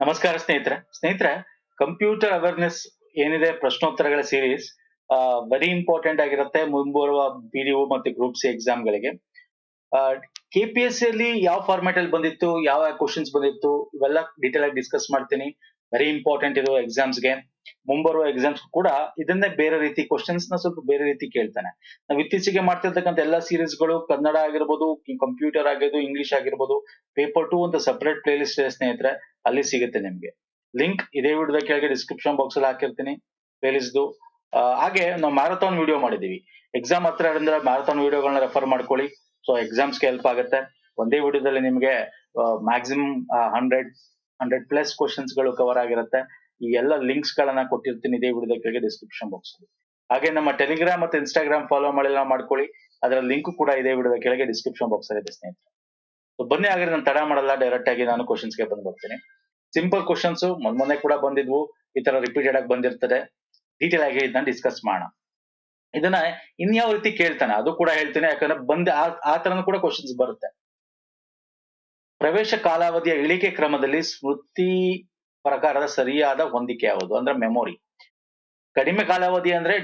ನಮಸ್ಕಾರ ಸ್ನೇಹಿತರೆ. ಸ್ನೇಹಿತರೆ ಕಂಪ್ಯೂಟರ್ ಅವೇರ್ನೆಸ್ ಏನಿದೆ? ಪ್ರಶ್ನೋತ್ತರಗಳ ಸೀರೀಸ್ ವೆರಿ ಇಂಪಾರ್ಟೆಂಟ್ ಆಗಿರುತ್ತೆ ಮುಂಬರುವ ಪಿ ಡಿ ಮತ್ತೆ ಗ್ರೂಪ್ ಸಿ ಎಕ್ಸಾಮ್ ಗಳಿಗೆ ಕೆ ಪಿ ಎಸ್ ಸಿ ಅಲ್ಲಿ ಯಾವ ಫಾರ್ಮ್ಯಾಟ್ ಅಲ್ಲಿ ಬಂದಿತ್ತು? ಯಾವ ಯಾವ ಕ್ವಶನ್ಸ್ ಬಂದಿತ್ತು? ಇವೆಲ್ಲ ಡೀಟೇಲ್ ಆಗಿ ಡಿಸ್ಕಸ್ ಮಾಡ್ತೀನಿ. ವೆರಿ ಇಂಪಾರ್ಟೆಂಟ್ ಇದು ಎಕ್ಸಾಮ್ಸ್ಗೆ. ಮುಂಬರುವ ಎಕ್ಸಾಮ್ಸ್ ಕೂಡ ಇದನ್ನೇ ಬೇರೆ ರೀತಿ ಕ್ವಶನ್ಸ್ನ ಸ್ವಲ್ಪ ಬೇರೆ ರೀತಿ ಕೇಳ್ತಾನೆ. ನಾವು ಇತ್ತೀಚೆಗೆ ಮಾಡ್ತಿರ್ತಕ್ಕಂಥ ಎಲ್ಲಾ ಸೀರೀಸ್ಗಳು ಕನ್ನಡ ಆಗಿರ್ಬೋದು ಕಂಪ್ಯೂಟರ್ ಆಗಿರ್ಬೋದು ಇಂಗ್ಲಿಷ್ ಆಗಿರ್ಬೋದು ಪೇಪರ್ ಟು ಅಂತ ಸಪರೇಟ್ ಪ್ಲೇ ಲಿಸ್ಟ್ ಇದೆ ಸ್ನೇಹಿತರೆ. ಅಲ್ಲಿ ಸಿಗುತ್ತೆ ನಿಮ್ಗೆ. ಲಿಂಕ್ ಇದೇ ವಿಡಿಯೋದ ಕೆಳಗೆ ಡಿಸ್ಕ್ರಿಪ್ಷನ್ ಬಾಕ್ಸ್ ಅಲ್ಲಿ ಹಾಕಿರ್ತೀನಿ ಪ್ಲೇಲಿಸ್ದು ಹಾಗೆ ನಾವು ಮ್ಯಾರಥಾನ್ ವಿಡಿಯೋ ಮಾಡಿದೀವಿ. ಎಕ್ಸಾಮ್ ಹತ್ರ ಅಂದ್ರೆ ಮ್ಯಾರಥಾನ್ ವಿಡಿಯೋಗಳನ್ನ ರೆಫರ್ ಮಾಡ್ಕೊಳ್ಳಿ. ಸೊ ಎಕ್ಸಾಮ್ಸ್ಗೆ ಹೆಲ್ಪ್ ಆಗುತ್ತೆ. ಒಂದೇ ವಿಡಿಯೋದಲ್ಲಿ ನಿಮ್ಗೆ ಮ್ಯಾಕ್ಸಿಮಮ್ ಹಂಡ್ರೆಡ್ ಹಂಡ್ರೆಡ್ ಪ್ಲಸ್ ಕ್ವಶನ್ಸ್ಗಳು ಕವರ್ ಆಗಿರುತ್ತೆ. ಈ ಎಲ್ಲ ಲಿಂಕ್ಸ್ ಗಳನ್ನ ಕೊಟ್ಟಿರ್ತೀನಿ ಇದೇ ವಿಡಿಯೋದ ಕೆಳಗೆ ಡಿಸ್ಕ್ರಿಪ್ಷನ್ ಬಾಕ್ಸ್ ಅಲ್ಲಿ. ಹಾಗೆ ನಮ್ಮ ಟೆಲಿಗ್ರಾಮ್ ಮತ್ತೆ ಇನ್ಸ್ಟಾಗ್ರಾಮ್ ಫಾಲೋ ಮಾಡಿಲ್ಲ ಮಾಡ್ಕೊಳ್ಳಿ. ಅದರ ಲಿಂಕ್ ಕೂಡ ಇದೇ ವಿಡಿಯೋದ ಕೆಳಗೆ ಡಿಸ್ಕ್ರಿಪ್ಷನ್ ಬಾಕ್ಸ್ ಅಲ್ಲಿ ಇದೆ ಸ್ನೇಹಿತರೆ. ಸೊ ಬನ್ನಿ ಹಾಗಾದ್ರೆ ನಾನು ತಡ ಮಾಡಲ್ಲ ಡೈರೆಕ್ಟ್ ಆಗಿ ನಾನು ಕ್ವಶನ್ಸ್ಗೆ ಬಂದ್ ಬರ್ತೀನಿ ಸಿಂಪಲ್ ಕ್ವಶನ್ಸ್ ಮೊನ್ನೆ ಕೂಡ ಬಂದಿದ್ವು. ಈ ತರ ರಿಪೀಟೆಡ್ ಆಗಿ ಬಂದಿರ್ತದೆ. ಡೀಟೇಲ್ ಆಗಿ ಇದನ್ನ ಡಿಸ್ಕಸ್ ಮಾಡೋಣ. ಇದನ್ನ ಇನ್ಯಾವ ರೀತಿ ಕೇಳ್ತಾನೆ? ಅದು ಕೂಡ ಹೇಳ್ತೀನಿ. ಯಾಕಂದ್ರೆ ಬಂದ ಆ- ತರನು ಕೂಡ ಕ್ವಶನ್ಸ್ ಬರುತ್ತೆ. ಪ್ರವೇಶ ಕಾಲಾವಧಿಯ ಇಳಿಕೆ ಕ್ರಮದಲ್ಲಿ ಸ್ಮೃತಿ ಪ್ರಕಾರದ ಸರಿಯಾದ ಹೊಂದಿಕೆ ಯಾವುದು? ಅಂದ್ರೆ ಮೆಮೊರಿ ಕಡಿಮೆ ಕಾಲಾವಧಿ ಅಂದ್ರೆ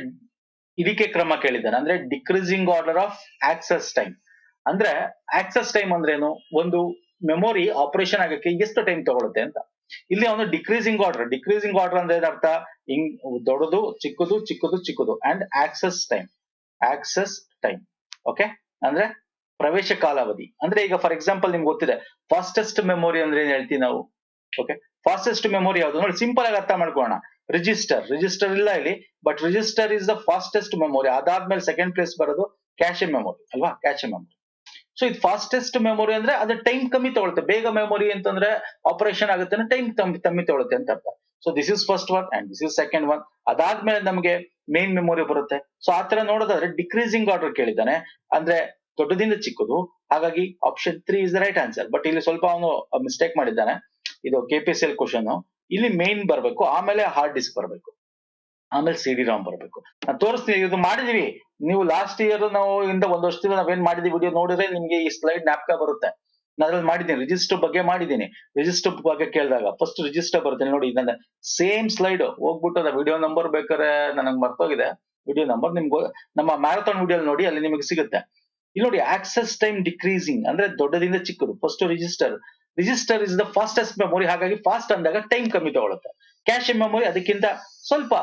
ಇಳಿಕೆ ಕ್ರಮ ಕೇಳಿದ್ದಾನೆ. ಅಂದ್ರೆ decreasing order of access time ಅಂದ್ರೆ ಆಕ್ಸೆಸ್ ಟೈಮ್ ಅಂದ್ರೇನು? ಒಂದು ಮೆಮೊರಿ ಆಪರೇಷನ್ ಆಗಕ್ಕೆ ಎಷ್ಟು ಟೈಮ್ ತಗೊಳುತ್ತೆ ಅಂತ. ಇಲ್ಲಿ ಅವನು ಡಿಕ್ರೀಸಿಂಗ್ ಆರ್ಡರ್ ಡಿಕ್ರೀಸಿಂಗ್ ಆರ್ಡರ್ ಅಂದ್ರೆ ಅರ್ಥ ಹಿಂಗ್ ದೊಡ್ಡದು, ಚಿಕ್ಕದು ಚಿಕ್ಕದು ಚಿಕ್ಕದು and access time access time okay ಅಂದ್ರೆ ಪ್ರವೇಶ ಕಾಲಾವಧಿ. ಅಂದ್ರೆ ಈಗ ಫಾರ್ ಎಕ್ಸಾಂಪಲ್ ನಿಮ್ಗೆ ಗೊತ್ತಿದೆ ಫಾಸ್ಟೆಸ್ಟ್ ಮೆಮೊರಿ ಅಂದ್ರೆ ಏನ್ ಹೇಳ್ತೀವಿ ನಾವು? ಓಕೆ ಫಾಸ್ಟೆಸ್ಟ್ ಮೆಮೊರಿ ಯಾವುದು? ನೋಡಿ ಸಿಂಪಲ್ ಆಗಿ ಅರ್ಥ ಮಾಡ್ಕೋಣ ರಿಜಿಸ್ಟರ್ ರಿಜಿಸ್ಟರ್ ಇಲ್ಲ ಇಲ್ಲಿ but register is the fastest memory ಅದಾದ್ಮೇಲೆ ಸೆಕೆಂಡ್ ಪ್ಲೇಸ್ ಬರೋದು ಕ್ಯಾಶ್ ಮೆಮೊರಿ ಅಲ್ವಾ? ಕ್ಯಾಶ್ ಮೆಮೊರಿ ಸೊ ಇದು ಫಾಸ್ಟೆಸ್ಟ್ ಮೆಮೊರಿ ಅಂದ್ರೆ ಅದು ಟೈಮ್ ಕಮ್ಮಿ ತಗೊಳುತ್ತೆ. ಬೇಗ ಮೆಮೊರಿ ಅಂತಂದ್ರೆ ಆಪರೇಷನ್ ಆಗುತ್ತೆ ಟೈಮ್ ಕಮ್ಮಿ ತಗೊಳುತ್ತೆ ಅಂತ ಅರ್ಥ. So this is first one and this is second one ಅದಾದ್ಮೇಲೆ ನಮಗೆ ಮೇನ್ ಮೆಮೊರಿ ಬರುತ್ತೆ. ಸೊ ಆ ತರ ನೋಡೋದಾದ್ರೆ ಡಿಕ್ರೀಸಿಂಗ್ ಆರ್ಡರ್ ಕೇಳಿದ್ದಾನೆ. ಅಂದ್ರೆ ದೊಡ್ಡದಿಂದ ಚಿಕ್ಕದು. ಹಾಗಾಗಿ option three is the right answer but ಇಲ್ಲಿ ಸ್ವಲ್ಪ ಅವನು ಮಿಸ್ಟೇಕ್ ಮಾಡಿದ್ದಾನೆ. ಇದು ಕೆ ಪಿ ಎಲ್ ಕ್ವಶನ್ ಇಲ್ಲಿ ಮೇನ್ ಬರಬೇಕು. ಆಮೇಲೆ ಹಾರ್ಡ್ ಡಿಸ್ಕ್ ಬರಬೇಕು. ಆಮೇಲೆ ಸಿ ಡಿ ರಾಮ್ ಬರಬೇಕು ತೋರಿಸ್ತೀನಿ, ಇದು ಮಾಡಿದೀವಿ. ನೀವು ಲಾಸ್ಟ್ ಇಯರ್ ನಾವು ಇಂದ ಒಂದ್ ವರ್ಷದಿಂದ ನಾವೇನ್ ಮಾಡಿದೀವಿ ವಿಡಿಯೋ ನೋಡಿದ್ರೆ ನಿಮ್ಗೆ ಈ ಸ್ಲೈಡ್ ನ್ಯಾಪ್ಕ ಬರುತ್ತೆ. ನಾನು ಅದ್ರಲ್ಲಿ ಮಾಡಿದ್ದೀನಿ ರಿಜಿಸ್ಟರ್ ಬಗ್ಗೆ ಮಾಡಿದ್ದೀನಿ. ರಿಜಿಸ್ಟರ್ ಬಗ್ಗೆ ಕೇಳಿದಾಗ ಫಸ್ಟ್ ರಿಜಿಸ್ಟರ್ ಬರ್ತೀನಿ ನೋಡಿ, ಇದನ್ನ ಸೇಮ್ ಸ್ಲೈಡ್ ಹೋಗ್ಬಿಟ್ಟು ವಿಡಿಯೋ ನಂಬರ್ ಬೇಕಾದ್ರೆ ನನಗೆ ಮರ್ತೋಗಿದೆ. ವಿಡಿಯೋ ನಂಬರ್ ನಿಮ್ಗೆ, ನಮ್ಮ ಮ್ಯಾರಥಾನ್ ವಿಡಿಯೋ ನೋಡಿ, ಅಲ್ಲಿ ನಿಮಗೆ ಸಿಗುತ್ತೆ. ಇಲ್ಲಿ ನೋಡಿ ಆಕ್ಸೆಸ್ ಟೈಮ್ ಡಿಕ್ರೀಸಿಂಗ್ ಅಂದ್ರೆ ದೊಡ್ಡದಿಂದ ಚಿಕ್ಕದು first register register is the fastest memory ಹಾಗಾಗಿ ಫಾಸ್ಟ್ ಅಂದಾಗ ಟೈಮ್ ಕಮ್ಮಿ ತಗೊಳುತ್ತೆ. ಕ್ಯಾಶ್ ಮೆಮೊರಿ ಅದಕ್ಕಿಂತ ಸ್ವಲ್ಪ